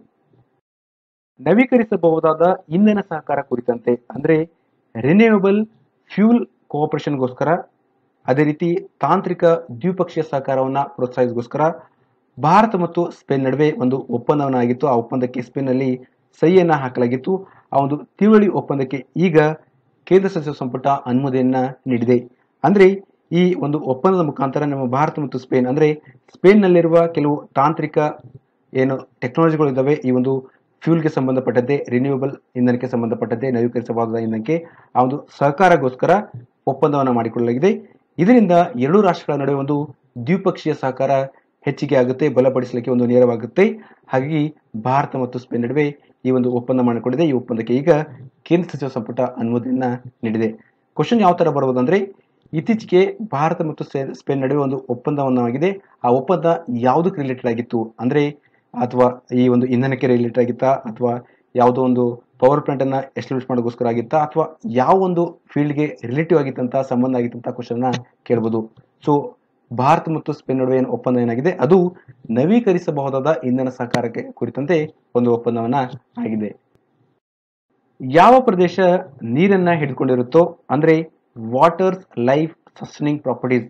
ನವೀಕರಿಸಬಹುದಾದ ಇಂಧನ ಸಹಕಾರ ಕುರಿತಂತೆ, ಅಂದ್ರೆ ರಿನ್ಯೂವಬಲ್ ಫ್ಯೂಲ್ ಕೋಆಪರೇಷನ್ಗೋಸ್ಕರ ಅದೇ ರೀತಿ ತಾಂತ್ರಿಕ ದ್ವಿಪಕ್ಷೀಯ ಸಹಕಾರವನ್ನು ಪ್ರೋತ್ಸಾಹಿಸೋಸ್ಕರ ಭಾರತ ಮತ್ತು ಸ್ಪೇನ್ ನಡುವೆ ಒಂದು ಒಪ್ಪಂದವನ್ನಾಗಿತ್ತು. ಆ ಒಪ್ಪಂದಕ್ಕೆ ಸ್ಪೇನ್ನಲ್ಲಿ ಸಹಿಯನ್ನ ಹಾಕಲಾಗಿತ್ತು. ಆ ಒಂದು ತಿಳುವಳಿ ಒಪ್ಪಂದಕ್ಕೆ ಈಗ ಕೇಂದ್ರ ಸಚಿವ ಸಂಪುಟ ಅನುಮೋದನೆಯನ್ನ ನೀಡಿದೆ. ಅಂದ್ರೆ ಈ ಒಂದು ಒಪ್ಪಂದದ ಮುಖಾಂತರ ನಮ್ಮ ಭಾರತ ಮತ್ತು ಸ್ಪೇನ್, ಅಂದ್ರೆ ಸ್ಪೇನ್ನಲ್ಲಿರುವ ಕೆಲವು ತಾಂತ್ರಿಕ ಏನು ಟೆಕ್ನಾಲಜಿಗಳು ಇದ್ದಾವೆ ಈ ಒಂದು ಫ್ಯೂಲ್ಗೆ ಸಂಬಂಧಪಟ್ಟಂತೆ ರಿನ್ಯೂವಬಲ್ ಇಂಧನಕ್ಕೆ ಸಂಬಂಧಪಟ್ಟಂತೆ ನವೀಕರಿಸಬಹುದಾದ ಇಂಧನಕ್ಕೆ ಆ ಒಂದು ಸಹಕಾರಗೋಸ್ಕರ ಒಪ್ಪಂದವನ್ನು ಮಾಡಿಕೊಳ್ಳಲಾಗಿದೆ. ಇದರಿಂದ ಎರಡೂ ರಾಷ್ಟ್ರಗಳ ನಡುವೆ ಒಂದು ದ್ವಿಪಕ್ಷೀಯ ಸಹಕಾರ ಹೆಚ್ಚಿಗೆ ಆಗುತ್ತೆ, ಬಲಪಡಿಸಲಿಕ್ಕೆ ಒಂದು ನೇರವಾಗುತ್ತೆ. ಹಾಗಾಗಿ ಭಾರತ ಮತ್ತು ಸ್ಪೇನ್ ನಡುವೆ ಈ ಒಂದು ಒಪ್ಪಂದ ಮಾಡಿಕೊಂಡಿದೆ. ಈ ಒಪ್ಪಂದಕ್ಕೆ ಈಗ ಕೇಂದ್ರ ಸಚಿವ ಸಂಪುಟ ಅನುಮೋದನೆಯನ್ನ ನೀಡಿದೆ. ಕ್ವಶನ್ ಯಾವ ತರ ಬರ್ಬೋದು ಅಂದ್ರೆ ಇತ್ತೀಚೆಗೆ ಭಾರತ ಮತ್ತು ಸ್ಪೇ- ಸ್ಪೇನ್ ನಡುವೆ ಒಂದು ಒಪ್ಪಂದವನ್ನಾಗಿದೆ ಆ ಒಪ್ಪಂದ ಯಾವುದಕ್ಕೆ ರಿಲೇಟೆಡ್ ಆಗಿತ್ತು? ಅಂದ್ರೆ, ಅಥವಾ ಈ ಒಂದು ಇಂಧನಕ್ಕೆ ರಿಲೇಟೆಡ್ ಆಗಿತ್ತಾ, ಅಥವಾ ಯಾವುದೋ ಒಂದು ಪವರ್ ಪ್ಲಾಂಟ್ ಅನ್ನ ಎಸ್ಟಾಬ್ಲಿಷ್ ಮಾಡೋಸ್ಕರ ಆಗಿತ್ತಾ, ಅಥವಾ ಯಾವ ಒಂದು ಫೀಲ್ಡ್ಗೆ ರಿಲೇಟಿವ್ ಆಗಿತ್ತಂತ, ಸಂಬಂಧ ಆಗಿತ್ತಂತ ಕ್ವಶನ್ ಕೇಳ್ಬೋದು. ಸೊ ಭಾರತ ಮತ್ತು ಸ್ಪೇನ್ ನಡುವೆ ಏನು ಒಪ್ಪಂದ ಏನಾಗಿದೆ? ಅದು ನವೀಕರಿಸಬಹುದಾದ ಇಂಧನ ಸಹಕಾರಕ್ಕೆ ಕುರಿತಂತೆ ಒಂದು ಒಪ್ಪಂದವನ್ನ ಆಗಿದೆ. ಯಾವ ಪ್ರದೇಶ ನೀರನ್ನ ಹಿಡ್ಕೊಂಡಿರುತ್ತೋ, ಅಂದ್ರೆ ವಾಟರ್ಸ್ ಲೈಫ್ ಸಸ್ಟನಿಂಗ್ ಪ್ರಾಪರ್ಟೀಸ್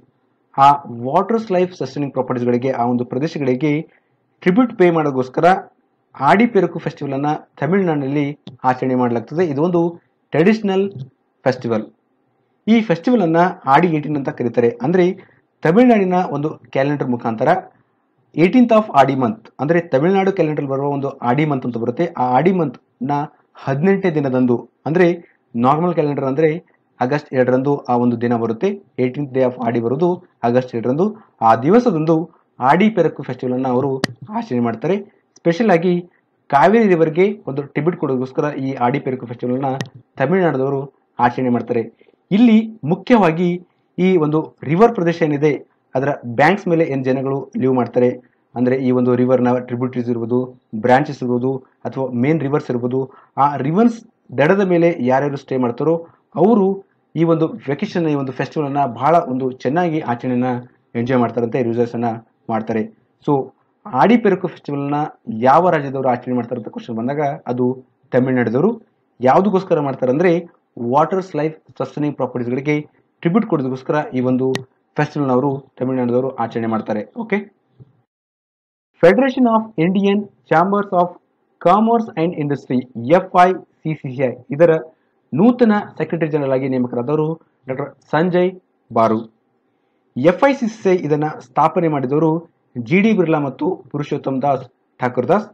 ಆ ವಾಟರ್ಸ್ ಲೈಫ್ ಸಸ್ಟನಿಂಗ್ ಪ್ರಾಪರ್ಟೀಸ್ಗಳಿಗೆ ಆ ಒಂದು ಪ್ರದೇಶಗಳಿಗೆ ಟ್ರಿಬ್ಯೂಟ್ ಪೇ ಮಾಡೋಗೋಸ್ಕರ ಆಡಿಪೆರುಕು ಫೆಸ್ಟಿವಲ್ ಅನ್ನ ತಮಿಳುನಾಡಿನಲ್ಲಿ ಆಚರಣೆ ಮಾಡಲಾಗ್ತದೆ. ಇದು ಒಂದು ಟ್ರೆಡಿಷನಲ್ ಫೆಸ್ಟಿವಲ್ ಈ ಫೆಸ್ಟಿವಲ್ ಅನ್ನ ಆಡಿ ಏಟೀನ್ ಅಂತ ಕರೀತಾರೆ. ಅಂದ್ರೆ ತಮಿಳುನಾಡಿನ ಒಂದು ಕ್ಯಾಲೆಂಡರ್ ಮುಖಾಂತರ ಏಟೀನ್ತ್ ಆಫ್ ಆಡಿ ಮಂತ್ ಅಂದ್ರೆ ತಮಿಳುನಾಡು ಕ್ಯಾಲೆಂಡರ್ ಬರುವ ಒಂದು ಆಡಿ ಮಂತ್ ಅಂತ ಬರುತ್ತೆ. ಆ ಆಡಿ ಮಂತ್ನ ಹದಿನೆಂಟನೇ ದಿನದಂದು, ಅಂದ್ರೆ ನಾರ್ಮಲ್ ಕ್ಯಾಲೆಂಡರ್ ಅಂದ್ರೆ ಆಗಸ್ಟ್ ಎರಡರಂದು ಆ ಒಂದು ದಿನ ಬರುತ್ತೆ. ಏಟೀನ್ತ್ ಡೇ ಆಫ್ ಆಡಿ ಬರೋದು ಆಗಸ್ಟ್ ಎರಡರಂದು. ಆ ದಿವಸದಂದು ಆಡಿ ಪೆರಕು ಫೆಸ್ಟಿವಲ್ ಅನ್ನ ಅವರು ಆಚರಣೆ ಮಾಡ್ತಾರೆ. ಸ್ಪೆಷಲ್ ಆಗಿ ಕಾವೇರಿ ರಿವರ್ಗೆ ಒಂದು ಟಿಬಿಟ್ ಕೊಡೋದಕ್ಕೋಸ್ಕರ ಈ ಆಡಿ ಪೆರಕು ಫೆಸ್ಟಿವಲ್ನ ತಮಿಳುನಾಡದವರು ಆಚರಣೆ ಮಾಡ್ತಾರೆ. ಇಲ್ಲಿ ಮುಖ್ಯವಾಗಿ ಈ ಒಂದು ರಿವರ್ ಪ್ರದೇಶ ಏನಿದೆ, ಅದರ ಬ್ಯಾಂಕ್ಸ್ ಮೇಲೆ ಏನು ಜನಗಳು ಲೀವ್ ಮಾಡ್ತಾರೆ? ಅಂದರೆ ಈ ಒಂದು ರಿವರ್ನ ಟ್ರಿಬ್ಯೂಟರೀಸ್ ಇರ್ಬೋದು ಬ್ರಾಂಚಸ್ ಇರ್ಬೋದು, ಅಥವಾ ಮೇನ್ ರಿವರ್ಸ್ ಇರ್ಬೋದು, ಆ ರಿವರ್ಸ್ ದಡದ ಮೇಲೆ ಯಾರ್ಯಾರು ಸ್ಟೇ ಮಾಡ್ತಾರೋ, ಅವರು ಈ ಒಂದು ವೆಕೇಶನ್ ಈ ಒಂದು ಫೆಸ್ಟಿವಲನ್ನು ಭಾಳ ಒಂದು ಚೆನ್ನಾಗಿ ಆಚರಣೆಯನ್ನು ಎಂಜಾಯ್ ಮಾಡ್ತಾರಂತೆ ರಿಸರ್ಸನ್ನು ಮಾಡ್ತಾರೆ. ಸೊ ಆಡಿ ಫೆಸ್ಟಿವಲ್ನ ಯಾವ ರಾಜ್ಯದವರು ಆಚರಣೆ ಮಾಡ್ತಾರೆ ಅಂತ ಕ್ವಶನ್ ಬಂದಾಗ ಅದು ತಮಿಳುನಾಡಿದವರು. ಯಾವುದಕ್ಕೋಸ್ಕರ ಮಾಡ್ತಾರೆ ಅಂದ್ರೆ ವಾಟರ್ಸ್ ಲೈಫ್ ಸಸ್ಟನಿಂಗ್ ಪ್ರಾಪರ್ಟೀಸ್ಗಳಿಗೆ ಟ್ರಿಬ್ಯೂಟ್ ಕೊಡೋದಕ್ಕೋಸ್ಕರ ಈ ಒಂದು ಫೆಸ್ಟಿವಲ್ ಅವರು ತಮಿಳುನಾಡಿದವರು ಆಚರಣೆ ಮಾಡ್ತಾರೆ. Okay federation of Indian chambers of commerce and industry F I C C I ಇದರ ನೂತನ ಸೆಕ್ರೆಟರಿ ಜನರಲ್ ಆಗಿ ನೇಮಕರಾದವರು doctor Sanjay Baru. F I C C I ಇದನ್ನ ಸ್ಥಾಪನೆ ಮಾಡಿದವರು ಜಿ ಡಿ ಬಿರ್ಲಾ ಮತ್ತು ಪುರುಷೋತ್ತಮ್ ದಾಸ್ ಠಾಕೂರ್ ದಾಸ್,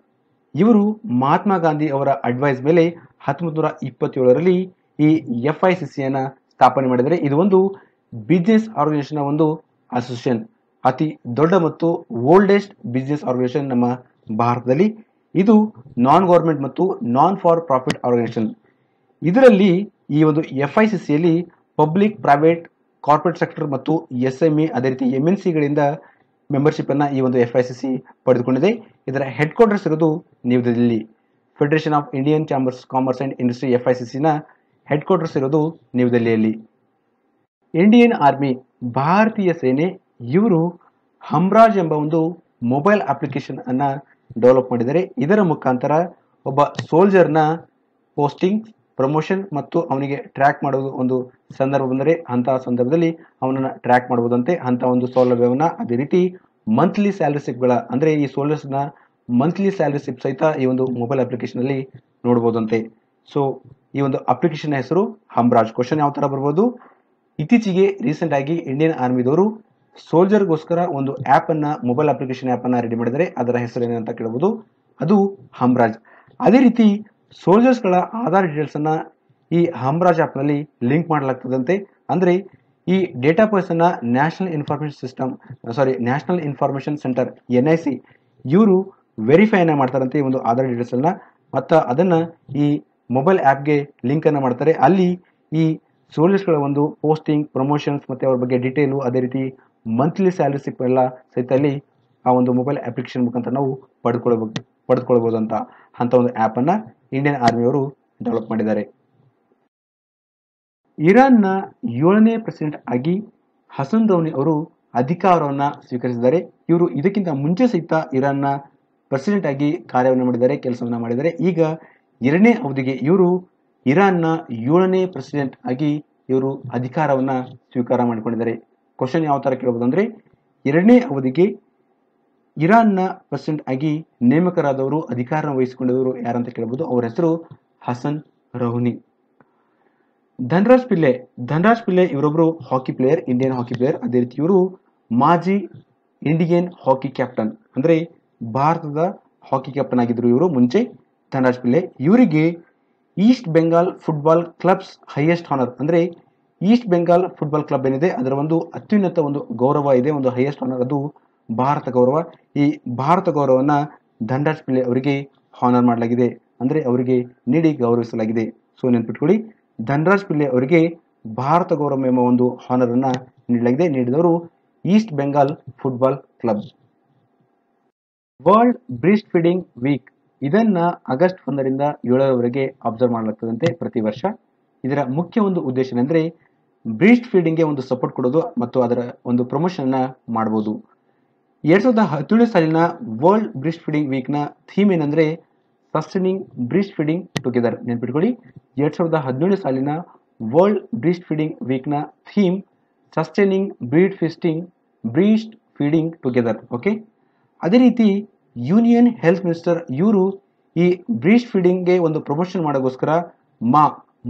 ಇವರು ಮಹಾತ್ಮ ಗಾಂಧಿ ಅವರ ಅಡ್ವೈಸ್ ಮೇಲೆ ಹತ್ತೊಂಬತ್ತು ನೂರ ಇಪ್ಪತ್ತೇಳರಲ್ಲಿ ಈ ಎಫ್ ಐ ಸಿ ಸಿಯನ್ನು ಸ್ಥಾಪನೆ ಮಾಡಿದರೆ ಇದು ಒಂದು ಬಿಸ್ನೆಸ್ ಆರ್ಗನೈಸೇಷನ್ ಒಂದು ಅಸೋಸಿಯೇಷನ್ ಅತಿ ದೊಡ್ಡ ಮತ್ತು ಓಲ್ಡೆಸ್ಟ್ ಬಿಸ್ನೆಸ್ ಆರ್ಗನೈಸೇಷನ್ ನಮ್ಮ ಭಾರತದಲ್ಲಿ. ಇದು ನಾನ್ ಗೌರ್ಮೆಂಟ್ ಮತ್ತು ನಾನ್ ಫಾರ್ ಪ್ರಾಫಿಟ್ ಆರ್ಗನೈಸೇಷನ್ ಇದರಲ್ಲಿ ಈ ಒಂದು ಎಫ್ ಐ ಸಿ ಸಿಯಲ್ಲಿ ಪಬ್ಲಿಕ್ ಪ್ರೈವೇಟ್ ಕಾರ್ಪೊರೇಟ್ ಸೆಕ್ಟರ್ ಮತ್ತು ಎಸ್ ಎಂ ಎ ಅದೇ ರೀತಿ ಎಂ ಎನ್ ಸಿಗಳಿಂದ ಮೆಂಬರ್ಶಿಪ್ ಅನ್ನ ಈ ಒಂದು ಎಫ್ ಐ ಸಿ ಸಿ ಪಡೆದುಕೊಂಡಿದೆ. ಇದರ ಹೆಡ್ ಕ್ವಾರ್ಟರ್ಸ್ ಇರೋದು New Delhi federation of Indian chambers commerce and industry F I C ಸಿನ ಹೆಡ್ ಕ್ವಾರ್ಟರ್ಸ್ ಇರೋದು ನ್ಯೂ ದೆಹಲಿಯಲ್ಲಿ ಇಂಡಿಯನ್ ಆರ್ಮಿ ಭಾರತೀಯ ಸೇನೆ, ಇವರು ಹಮ್ರಾಜ್ ಎಂಬ ಒಂದು ಮೊಬೈಲ್ ಅಪ್ಲಿಕೇಶನ್ ಅನ್ನು ಡೆವಲಪ್ ಮಾಡಿದ್ದಾರೆ. ಇದರ ಮುಖಾಂತರ ಒಬ್ಬ ಸೋಲ್ಜರ್ನ ಪೋಸ್ಟಿಂಗ್ ಪ್ರಮೋಷನ್ ಮತ್ತು ಅವನಿಗೆ ಟ್ರ್ಯಾಕ್ ಮಾಡೋದು ಒಂದು ಸಂದರ್ಭ ಬಂದರೆ ಅಂತಹ ಸಂದರ್ಭದಲ್ಲಿ ಅವನನ್ನು ಟ್ರ್ಯಾಕ್ ಮಾಡ್ಬೋದಂತೆ ಅಂತ ಒಂದು ಸೌಲಭ್ಯವನ್ನು ಅದೇ ರೀತಿ ಮಂತ್ಲಿ ಸ್ಯಾಲರಿ ಸಿಪ್ಗಳ ಅಂದ್ರೆ ಈ ಸೋಲರ್ಸ್ನ ಮಂತ್ಲಿ ಸ್ಯಾಲರಿ ಸಿಪ್ ಸಹಿತ ಈ ಒಂದು ಮೊಬೈಲ್ ಅಪ್ಲಿಕೇಶನ್ ಅಲ್ಲಿ ನೋಡಬಹುದಂತೆ ಸೊ ಈ ಒಂದು ಅಪ್ಲಿಕೇಶನ್ ಹೆಸರು ಹಮ್ರಾಜ್. ಕ್ವಶನ್ ಯಾವ ತರ ಬರ್ಬೋದು? ಇತ್ತೀಚೆಗೆ ರೀಸೆಂಟ್ ಆಗಿ ಇಂಡಿಯನ್ ಆರ್ಮಿದವರು ಸೋಲ್ಜರ್ಗೋಸ್ಕರ ಒಂದು ಆ್ಯಪನ್ನು ಮೊಬೈಲ್ ಅಪ್ಲಿಕೇಶನ್ ಆ್ಯಪನ್ನು ರೆಡಿ ಮಾಡಿದರೆ ಅದರ ಹೆಸರು ಏನಂತ ಕೇಳಬಹುದು ಅದು ಹಮ್ರಾಜ್. ಅದೇ ರೀತಿ ಸೋಲ್ಜರ್ಸ್ಗಳ ಆಧಾರ್ ಡೀಟೇಲ್ಸನ್ನು ಈ ಹಮ್ರಾಜ್ ಆ್ಯಪ್ನಲ್ಲಿ ಲಿಂಕ್ ಮಾಡಲಾಗ್ತದಂತೆ. ಅಂದ್ರೆ ಈ data ಪರ್ಸನ್ನ national information system sorry national information centre N I C ಇವರು ವೆರಿಫೈನ ಮಾಡ್ತಾರಂತೆ ಈ ಒಂದು ಆಧಾರ್ ಡೀಟೇಲ್ಸನ್ನು ಮತ್ತು ಅದನ್ನು ಈ ಮೊಬೈಲ್ ಆ್ಯಪ್ಗೆ ಲಿಂಕನ್ನು ಮಾಡ್ತಾರೆ. ಅಲ್ಲಿ ಈ ಸೋಲ್ಜರ್ಸ್ಗಳ ಒಂದು ಪೋಸ್ಟಿಂಗ್ ಪ್ರಮೋಷನ್ಸ್ ಮತ್ತೆ ಅವ್ರ ಬಗ್ಗೆ ಡೀಟೇಲು ಅದೇ ರೀತಿ ಮಂತ್ಲಿ ಸ್ಯಾಲರಿ ಎಲ್ಲ ಸಹಿತ ಅಲ್ಲಿ ಆ ಒಂದು ಮೊಬೈಲ್ ಅಪ್ಲಿಕೇಶನ್ ಮುಖಾಂತರ ನಾವು ಪಡ್ಕೊಳ್ಬಹುದು ಪಡೆದುಕೊಳ್ಬಹುದು ಅಂತ ಅಂತ ಒಂದು ಆ್ಯಪನ್ನು ಇಂಡಿಯನ್ ಆರ್ಮಿಯವರು ಡೆವಲಪ್ ಮಾಡಿದ್ದಾರೆ. ಇರಾನ್ನ ಏಳನೇ ಪ್ರೆಸಿಡೆಂಟ್ ಆಗಿ ಹಸನ್ ರೌನಿ ಅವರು ಅಧಿಕಾರವನ್ನ ಸ್ವೀಕರಿಸಿದ್ದಾರೆ. ಇವರು ಇದಕ್ಕಿಂತ ಮುಂಚೆ ಸಹಿತ ಇರಾನ್ನ ಪ್ರೆಸಿಡೆಂಟ್ ಆಗಿ ಕಾರ್ಯವನ್ನು ಮಾಡಿದ್ದಾರೆ, ಕೆಲಸವನ್ನ ಮಾಡಿದ್ದಾರೆ. ಈಗ ಎರಡನೇ ಅವಧಿಗೆ ಇವರು ಇರಾನ್ನ ಏಳನೇ ಪ್ರೆಸಿಡೆಂಟ್ ಆಗಿ ಇವರು ಅಧಿಕಾರವನ್ನ ಸ್ವೀಕಾರ ಮಾಡಿಕೊಂಡಿದ್ದಾರೆ. ಕ್ವಶನ್ ಯಾವ ತರ ಕೇಳಬಹುದು ಅಂದ್ರೆ, ಎರಡನೇ ಅವಧಿಗೆ ಇರಾನ್ನ ಪ್ರೆಸಿಡೆಂಟ್ ಆಗಿ ನೇಮಕರಾದವರು ಅಧಿಕಾರ ವಹಿಸಿಕೊಂಡವರು ಯಾರಂತ ಕೇಳಬಹುದು ಅವರ ಹೆಸರು Hasan ರೌನಿ. Dhanraj Pillay Dhanraj Pillay ಇವರೊಬ್ಬರು hockey player, Indian hockey player. ಅದೇ ರೀತಿ ಇವರು ಮಾಜಿ ಇಂಡಿಯನ್ ಹಾಕಿ ಕ್ಯಾಪ್ಟನ್. ಅಂದ್ರೆ ಭಾರತದ ಹಾಕಿ ಕ್ಯಾಪ್ಟನ್ ಆಗಿದ್ರು ಇವರು. ಮುಂಚೆ ಧನ್ರಾಜ್ ಪಿಲ್ಲೆ ಇವರಿಗೆ East Bengal football clubs highest honour ಅಂದ್ರೆ ಈಸ್ಟ್ ಬೆಂಗಾಲ್ ಫುಟ್ಬಾಲ್ ಕ್ಲಬ್ ಏನಿದೆ, ಅದರ ಒಂದು ಅತ್ಯುನ್ನತ ಒಂದು ಗೌರವ ಇದೆ, ಒಂದು ಹೈಯೆಸ್ಟ್ ಹಾನರ್ ಅದು ಭಾರತ ಗೌರವ. ಈ ಭಾರತ ಗೌರವವನ್ನ ಧನ್ರಾಜ್ ಪಿಳ್ಳೆ ಅವರಿಗೆ ಹಾನರ್ ಮಾಡಲಾಗಿದೆ. ಅಂದ್ರೆ ಅವರಿಗೆ ನೀಡಿ ಗೌರವಿಸಲಾಗಿದೆ. ಸೊ ನೆನ್ಪಿಟ್ಕೊಳ್ಳಿ ಧನ್ರಾಜ್ ಪಿಳ್ಳೆ ಅವರಿಗೆ ಭಾರತ ಗೌರವ ಎಂಬ ಒಂದು ಹಾನರ್ ಅನ್ನ ನೀಡಲಾಗಿದೆ. ನೀಡಿದವರು East Bengal football club world breastfeeding week ಇದನ್ನ ಆಗಸ್ಟ್ ಒಂದರಿಂದ ಏಳರವರೆಗೆ ಅಬ್ಸರ್ವ್ ಮಾಡಲಾಗ್ತದಂತೆ ಪ್ರತಿ ವರ್ಷ. ಇದರ ಮುಖ್ಯ ಒಂದು ಉದ್ದೇಶ ಏನಂದ್ರೆ ಬ್ರೀಸ್ಟ್ ಫೀಡಿಂಗ್ಗೆ ಒಂದು ಸಪೋರ್ಟ್ ಕೊಡೋದು ಮತ್ತು ಅದರ ಒಂದು ಪ್ರಮೋಷನ್ ಅನ್ನ ಮಾಡಬಹುದು ಎರಡ್ ಸಾವಿರದ ಹದಿನೇಳು ಸಾಲಿನ ವರ್ಲ್ಡ್ ಬ್ರಿಡ್ಜ್ ಫೀಡಿಂಗ್ ವೀಕ್ನ ಥೀಮ್ ಏನಂದ್ರೆ ಸಸ್ಟೈನಿಂಗ್ ಬ್ರಿಡ್ಜ್ ಫೀಡಿಂಗ್ ಟುಗೆದರ್ ನೆನ್ಪಿಟ್ಕೊಳ್ಳಿ. ಎರಡ್ ಸಾವಿರದ ಹದಿನೇಳು ಸಾಲಿನ world bridge feeding ವೀಕ್ನ theme sustaining breastfeeding breastfeeding together okay ಅದೇ ರೀತಿ ಯೂನಿಯನ್ ಹೆಲ್ತ್ ಮಿನಿಸ್ಟರ್ ಇವರು ಈ ಬ್ರೀಸ್ಟ್ ಫೀಡಿಂಗ್ಗೆ ಒಂದು ಪ್ರಮೋಷನ್ ಮಾಡೋಕ್ಕೋಸ್ಕರ ಮಾ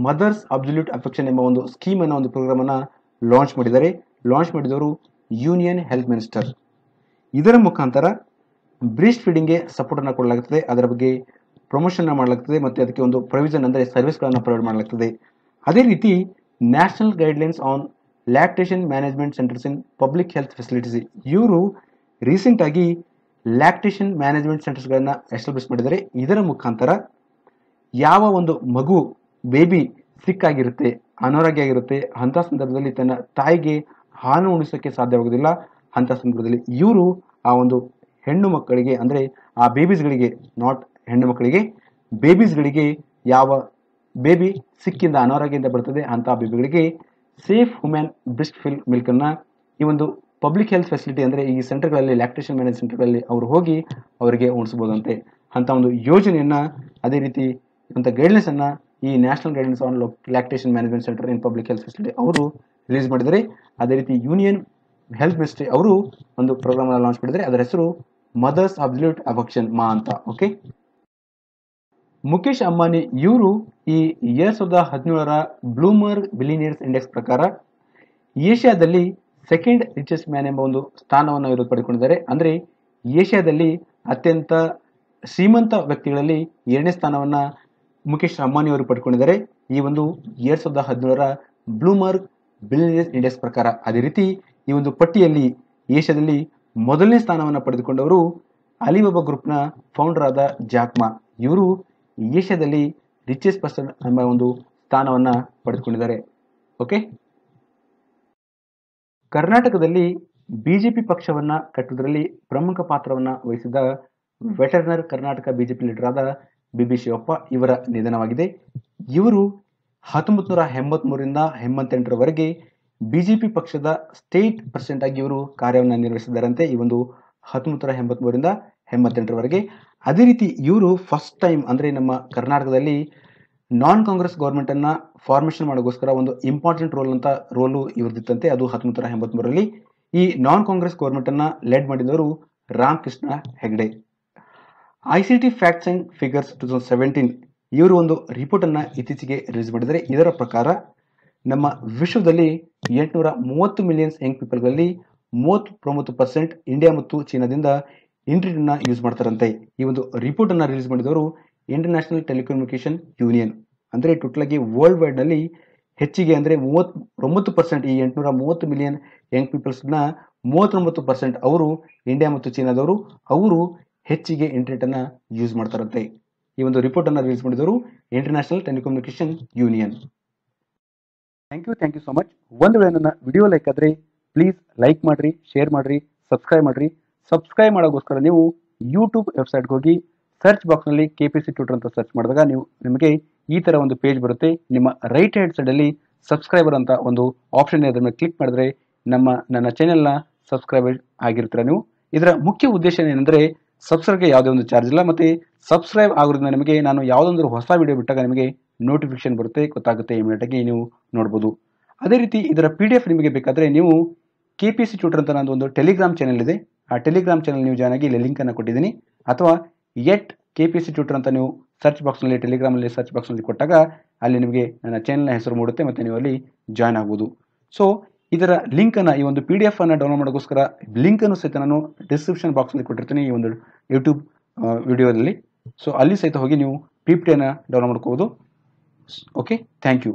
ಮದರ್ಸ್ ಅಬ್ಸಲ್ಯೂಟ್ ಅಫೆಕ್ಷನ್ ಎಂಬ ಒಂದು ಸ್ಕೀಮ್ ಅನ್ನೋ ಒಂದು ಪ್ರೋಗ್ರಾಮ್ ಅನ್ನ ಲಾಂಚ್ ಮಾಡಿದ್ದಾರೆ. ಲಾಂಚ್ ಮಾಡಿದವರು ಯೂನಿಯನ್ ಹೆಲ್ತ್ ಮಿನಿಸ್ಟರ್ ಇದರ ಮುಖಾಂತರ ಬ್ರೀಸ್ಟ್ ಫೀಡಿಂಗ್ಗೆ ಸಪೋರ್ಟ್ ಅನ್ನು ಕೊಡಲಾಗುತ್ತದೆ ಅದರ ಬಗ್ಗೆ ಪ್ರಮೋಷನ್ ಮಾಡಲಾಗ್ತದೆ ಮತ್ತು ಅದಕ್ಕೆ ಒಂದು ಪ್ರೊವಿಷನ್ ಅಂದರೆ ಸರ್ವಿಸ್ಗಳನ್ನು ಪ್ರೊವೈಡ್ ಮಾಡಲಾಗ್ತದೆ. ಅದೇ ರೀತಿ national guidelines on lactation management centres in public health facilities ಇವರು ರೀಸೆಂಟ್ ಆಗಿ ಲ್ಯಾಕ್ಟೇಷನ್ ಮ್ಯಾನೇಜ್ಮೆಂಟ್ ಸೆಂಟರ್ಸ್ಗಳನ್ನು ಎಸ್ಟಾಬ್ಲಿಷ್ ಮಾಡಿದ್ದಾರೆ. ಇದರ ಮುಖಾಂತರ ಯಾವ ಒಂದು ಮಗು ಬೇಬಿ ಸಿಕ್ ಆಗಿರುತ್ತೆ ಅನಾರೋಗ್ಯ ಆಗಿರುತ್ತೆ, ಅಂತ ಸಂದರ್ಭದಲ್ಲಿ ತನ್ನ ತಾಯಿಗೆ ಹಾಲು ಉಣಿಸೋಕ್ಕೆ ಸಾಧ್ಯವಾಗುವುದಿಲ್ಲ. ಅಂಥ ಸಂದರ್ಭದಲ್ಲಿ ಇವರು ಆ ಒಂದು ಹೆಣ್ಣು ಮಕ್ಕಳಿಗೆ, ಅಂದರೆ ಆ ಬೇಬೀಸ್ಗಳಿಗೆ ನಾಟ್ ಹೆಣ್ಣು ಮಕ್ಕಳಿಗೆ ಬೇಬೀಸ್ಗಳಿಗೆ ಯಾವ ಬೇಬಿ ಸಿಕ್ಕಿಂದ ಅನಾರೋಗ್ಯದಿಂದ ಬರ್ತದೆ ಅಂತ ಬೇಬಿಗಳಿಗೆ ಸೇಫ್ ವುಮೆನ್ ಬ್ರಿಸ್ಟ್ ಫಿಲ್ ಮಿಲ್ಕನ್ನು ಈ ಒಂದು ಪಬ್ಲಿಕ್ ಹೆಲ್ತ್ ಫೆಸಿಲಿಟಿ ಅಂದರೆ ಈ ಸೆಂಟರ್ಗಳಲ್ಲಿ ಲ್ಯಾಕ್ಟೇಷನ್ ಮ್ಯಾನೇಜ್ ಸೆಂಟರ್ಗಳಲ್ಲಿ ಅವರು ಹೋಗಿ ಅವರಿಗೆ ಉಣಿಸ್ಬೋದಂತೆ ಅಂತ ಒಂದು ಯೋಜನೆಯನ್ನ ಅದೇ ರೀತಿ ಅಂತ ಗೈಡ್ಲೈನ್ಸ್ ಅನ್ನ ಈ national guidelines on lactation management centre in public health facility ಅವರು ರಿಲೀಸ್ ಮಾಡಿದ್ದಾರೆ. ಅದೇ ರೀತಿ ಯೂನಿಯನ್ ಹೆಲ್ತ್ ಮಿನಿಸ್ಟ್ರಿ ಅವರು ಒಂದು ಪ್ರೋಗ್ರಾಮ್ ಲಾಂಚ್ ಮಾಡಿದ್ದಾರೆ. ಅದರ ಹೆಸರು ಮದರ್ಸ್ ಅಬ್ಸಲ್ಯೂಟ್ ಅಬಕ್ಷನ್ ಮಾ ಅಂತ ಓಕೆ ಮುಖೇಶ್ ಅಂಬಾನಿ ಇವರು ಈ ಎರಡ್ ಸಾವಿರದ ಹದಿನೇಳರ ಬ್ಲೂಮರ್ ಬಿಲಿನಿಯರ್ಸ್ ಇಂಡೆಕ್ಸ್ ಪ್ರಕಾರ ಏಷ್ಯಾದಲ್ಲಿ ಸೆಕೆಂಡ್ ರಿಚೆಸ್ಟ್ ಮ್ಯಾನ್ ಎಂಬ ಒಂದು ಸ್ಥಾನವನ್ನು ಇವರು ಪಡೆದುಕೊಂಡಿದ್ದಾರೆ ಅಂದ್ರೆ ಏಷ್ಯಾದಲ್ಲಿ ಅತ್ಯಂತ ಶ್ರೀಮಂತ ವ್ಯಕ್ತಿಗಳಲ್ಲಿ ಎರಡನೇ ಸ್ಥಾನವನ್ನ ಮುಖೇಶ್ ಅಂಬಾನಿ ಅವರು ಪಡ್ಕೊಂಡಿದ್ದಾರೆ. ಈ ಒಂದು ಎರಡ್ ಸಾವಿರದ ಹದಿನೇಳರ ಬ್ಲೂಮರ್ಗ್ ಬಿಲಿನಿಯರ್ಸ್ ಇಂಡೆಕ್ಸ್ ಪ್ರಕಾರ. ಅದೇ ರೀತಿ ಈ ಒಂದು ಪಟ್ಟಿಯಲ್ಲಿ ಏಷ್ಯಾದಲ್ಲಿ ಮೊದಲನೇ ಸ್ಥಾನವನ್ನು ಪಡೆದುಕೊಂಡವರು ಅಲಿಬಾಬಾ ಗ್ರೂಪ್ನ ಫೌಂಡರ್ ಆದ ಜಾಕ್ಮಾ. ಇವರು ಏಷ್ಯಾದಲ್ಲಿ ರಿಚೆಸ್ಟ್ ಪರ್ಸನ್ ಎಂಬ ಒಂದು ಸ್ಥಾನವನ್ನ ಪಡೆದುಕೊಂಡಿದ್ದಾರೆ. ಓಕೆ ಕರ್ನಾಟಕದಲ್ಲಿ ಬಿಜೆಪಿ ಪಕ್ಷವನ್ನ ಕಟ್ಟುವುದರಲ್ಲಿ ಪ್ರಮುಖ ಪಾತ್ರವನ್ನ ವಹಿಸಿದ ವೆಟರ್ನರ್ ಕರ್ನಾಟಕ ಬಿಜೆಪಿ ಲೀಡರ್ ಆದ ಬಿ ಬಿ ಶಿವಪ್ಪ ಇವರ ನಿಧನವಾಗಿದೆ. ಇವರು ಹತ್ತೊಂಬತ್ತು ನೂರ ಎಂಬತ್ಮೂರರಿಂದ ಎಂಬತ್ತೆಂಟರವರೆಗೆ ಬಿಜೆಪಿ ಪಕ್ಷದ ಸ್ಟೇಟ್ ಪ್ರೆಸಿಡೆಂಟ್ ಆಗಿ ಇವರು ಕಾರ್ಯವನ್ನು ನಿರ್ವಹಿಸಿದ್ದಾರಂತೆ. ಈ ಒಂದು ಹತ್ತೊಂಬತ್ತು ನೂರ ಎಂಬತ್ಮೂರರಿಂದ ಎಂಬತ್ತೆಂಟರವರೆಗೆ. ಅದೇ ರೀತಿ ಇವರು ಫಸ್ಟ್ ಟೈಮ್ ಅಂದ್ರೆ ನಮ್ಮ ಕರ್ನಾಟಕದಲ್ಲಿ ನಾನ್ ಕಾಂಗ್ರೆಸ್ ಗೌರ್ಮೆಂಟ್ ಅನ್ನ ಫಾರ್ಮೇಷನ್ ಮಾಡೋಕ್ಕೋಸ್ಕರ ಒಂದು ಇಂಪಾರ್ಟೆಂಟ್ ರೋಲ್ ಅಂತ ರೋಲು ಇವ್ರದಿತ್ತಂತೆ ಅದು ಹತ್ತೊಂಬತ್ತು ನೂರ ಈ ನಾನ್ ಕಾಂಗ್ರೆಸ್ ಗೌರ್ಮೆಂಟ್ ಅನ್ನ ಲೆಡ್ ಮಾಡಿದವರು Ramakrishna Hegde. I C T facts and figures two thousand seventeen ಇವರು ಒಂದು ರಿಪೋರ್ಟ್ ಅನ್ನ ಇತ್ತೀಚೆಗೆ ರಿಲೀಸ್ ಮಾಡಿದರೆ ಇದರ ಪ್ರಕಾರ ನಮ್ಮ ವಿಶ್ವದಲ್ಲಿ ಎಂಟುನೂರ ಮೂವತ್ತು ಮಿಲಿಯನ್ಸ್ ಯಂಗ್ ಪೀಪಲ್ಗಳಲ್ಲಿ ಮೂವತ್ತು ಮೂವತ್ತೊಂಬತ್ತು ಪರ್ಸೆಂಟ್ ಇಂಡಿಯಾ ಮತ್ತು ಚೀನಾದಿಂದ ಇಂಟರ್ನೆಟ್ನ ಯೂಸ್ ಮಾಡ್ತಾರಂತೆ. ಈ ಒಂದು ರಿಪೋರ್ಟ್ ಅನ್ನ ರಿಲೀಸ್ ಮಾಡಿದವರು ಇಂಟರ್ನ್ಯಾಷನಲ್ ಟೆಲಿಕಮ್ಯುನಿಕೇಶನ್ ಯೂನಿಯನ್ ಅಂದ್ರೆ ಟೋಟಲ್ ಆಗಿ ವರ್ಲ್ಡ್ ವೈಡ್ನಲ್ಲಿ ಹೆಚ್ಚಿಗೆ ಅಂದ್ರೆ ಮೂವತ್ತೊಂಬತ್ತು ಪರ್ಸೆಂಟ್ ಈ ಎಂಟುನೂರ ಮೂವತ್ತು ಮಿಲಿಯನ್ ಯಂಗ್ ಪೀಪಲ್ಸ್ನ ಮೂವತ್ತೊಂಬತ್ತು ಪರ್ಸೆಂಟ್ ಅವರು ಇಂಡಿಯಾ ಮತ್ತು ಚೀನಾದವರು, ಅವರು ಹೆಚ್ಚಿಗೆ ಇಂಟರ್ನೆಟ್ ಅನ್ನ ಯೂಸ್ ಮಾಡ್ತಾರಂತೆ. ಈ ಒಂದು ರಿಪೋರ್ಟ್ ಅನ್ನ ರಿಲೀಸ್ ಮಾಡಿದವರು international telecommunication union thank you thank you so much ಒಂದು ವೇಳೆ ನನ್ನ ವಿಡಿಯೋ ಲೈಕ್ ಆದರೆ ಪ್ಲೀಸ್ ಲೈಕ್ ಮಾಡಿರಿ ಶೇರ್ ಮಾಡಿರಿ ಸಬ್ಸ್ಕ್ರೈಬ್ ಮಾಡಿರಿ. ಸಬ್ಸ್ಕ್ರೈಬ್ ಮಾಡೋಕ್ಕೋಸ್ಕರ ನೀವು ಯೂಟ್ಯೂಬ್ ವೆಬ್ಸೈಟ್ಗೆ ಹೋಗಿ ಸರ್ಚ್ ಬಾಕ್ಸ್ನಲ್ಲಿ ಕೆ ಪಿ ಸಿ ಟ್ಯೂಟರ್ ಅಂತ ಸರ್ಚ್ ಮಾಡಿದಾಗ ನೀವು ನಿಮಗೆ ಈ ಥರ ಒಂದು ಪೇಜ್ ಬರುತ್ತೆ. ನಿಮ್ಮ ರೈಟ್ ಹ್ಯಾಂಡ್ ಸೈಡಲ್ಲಿ ಸಬ್ಸ್ಕ್ರೈಬರ್ ಅಂತ ಒಂದು ಆಪ್ಷನ್ ಇದೆ. ಅದನ್ನ ಕ್ಲಿಕ್ ಮಾಡಿದ್ರೆ ನಮ್ಮ, ನನ್ನ ಚಾನೆಲ್ನ ಸಬ್ಸ್ಕ್ರೈಬರ್ ಆಗಿರ್ತೀರ ನೀವು. ಇದರ ಮುಖ್ಯ ಉದ್ದೇಶ ಏನಂದ್ರೆ ಸಬ್ಸ್ಕ್ರೈಬ್ಗೆ ಯಾವುದೇ ಒಂದು ಚಾರ್ಜ್ ಇಲ್ಲ. ಮತ್ತು ಸಬ್ಸ್ಕ್ರೈಬ್ ಆಗೋದ್ರಿಂದ ನಿಮಗೆ ನಾನು ಯಾವುದೊಂದು ಹೊಸ ವಿಡಿಯೋ ಬಿಟ್ಟಾಗ ನಿಮಗೆ ನೋಟಿಫಿಕೇಶನ್ ಬರುತ್ತೆ, ಗೊತ್ತಾಗುತ್ತೆ ಇಮಿಡಿಯೇಟಾಗಿ ನೀವು ನೋಡ್ಬೋದು. ಅದೇ ರೀತಿ ಇದರ ಪಿ ಡಿ ಎಫ್ ನಿಮಗೆ ಬೇಕಾದರೆ ನೀವು ಕೆ ಪಿ ಸಿ ಟ್ಯೂಟರ್ ಅಂತ ನಂದು ಒಂದು ಟೆಲಿಗ್ರಾಮ್ ಚಾನಲ್ ಇದೆ. ಆ ಟೆಲಿಗ್ರಾಮ್ ಚಾನಲ್ ನೀವು ಜಾಯ್ನ್ ಆಗಿ ಇಲ್ಲಿ ಲಿಂಕನ್ನು ಕೊಟ್ಟಿದ್ದೀನಿ. ಅಥವಾ at K P C tutor ಅಂತ ನೀವು ಸರ್ಚ್ ಬಾಕ್ಸ್ನಲ್ಲಿ ಟೆಲಿಗ್ರಾಮಲ್ಲಿ ಸರ್ಚ್ ಬಾಕ್ಸ್ನಲ್ಲಿ ಕೊಟ್ಟಾಗ ಅಲ್ಲಿ ನಿಮಗೆ ನನ್ನ ಚಾನಲ್ನ ಹೆಸರು ಮೂಡುತ್ತೆ, ಮತ್ತು ನೀವು ಅಲ್ಲಿ ಜಾಯ್ನ್ ಆಗ್ಬೋದು. ಸೊ ಇದರ ಲಿಂಕನ್ನು ಈ ಒಂದು ಪಿ ಡಿ ಎಫ್ ಅನ್ನು ಡೌನ್ಲೋಡ್ ಮಾಡೋಕ್ಕೋಸ್ಕರ ಲಿಂಕನ್ನು ಸಹಿತ ನಾನು ಡಿಸ್ಕ್ರಿಪ್ಷನ್ ಬಾಕ್ಸ್ನಲ್ಲಿ ಕೊಟ್ಟಿರ್ತೀನಿ ಈ ಒಂದು ಯೂಟ್ಯೂಬ್ ವಿಡಿಯೋದಲ್ಲಿ ಸೊ ಅಲ್ಲಿ ಸಹಿತ ಹೋಗಿ ನೀವು ಪಿ ಪಿ ಟಿಯನ್ನು ಡೌನ್ಲೋಡ್ ಮಾಡ್ಕೋಬೋದು. Okay thank you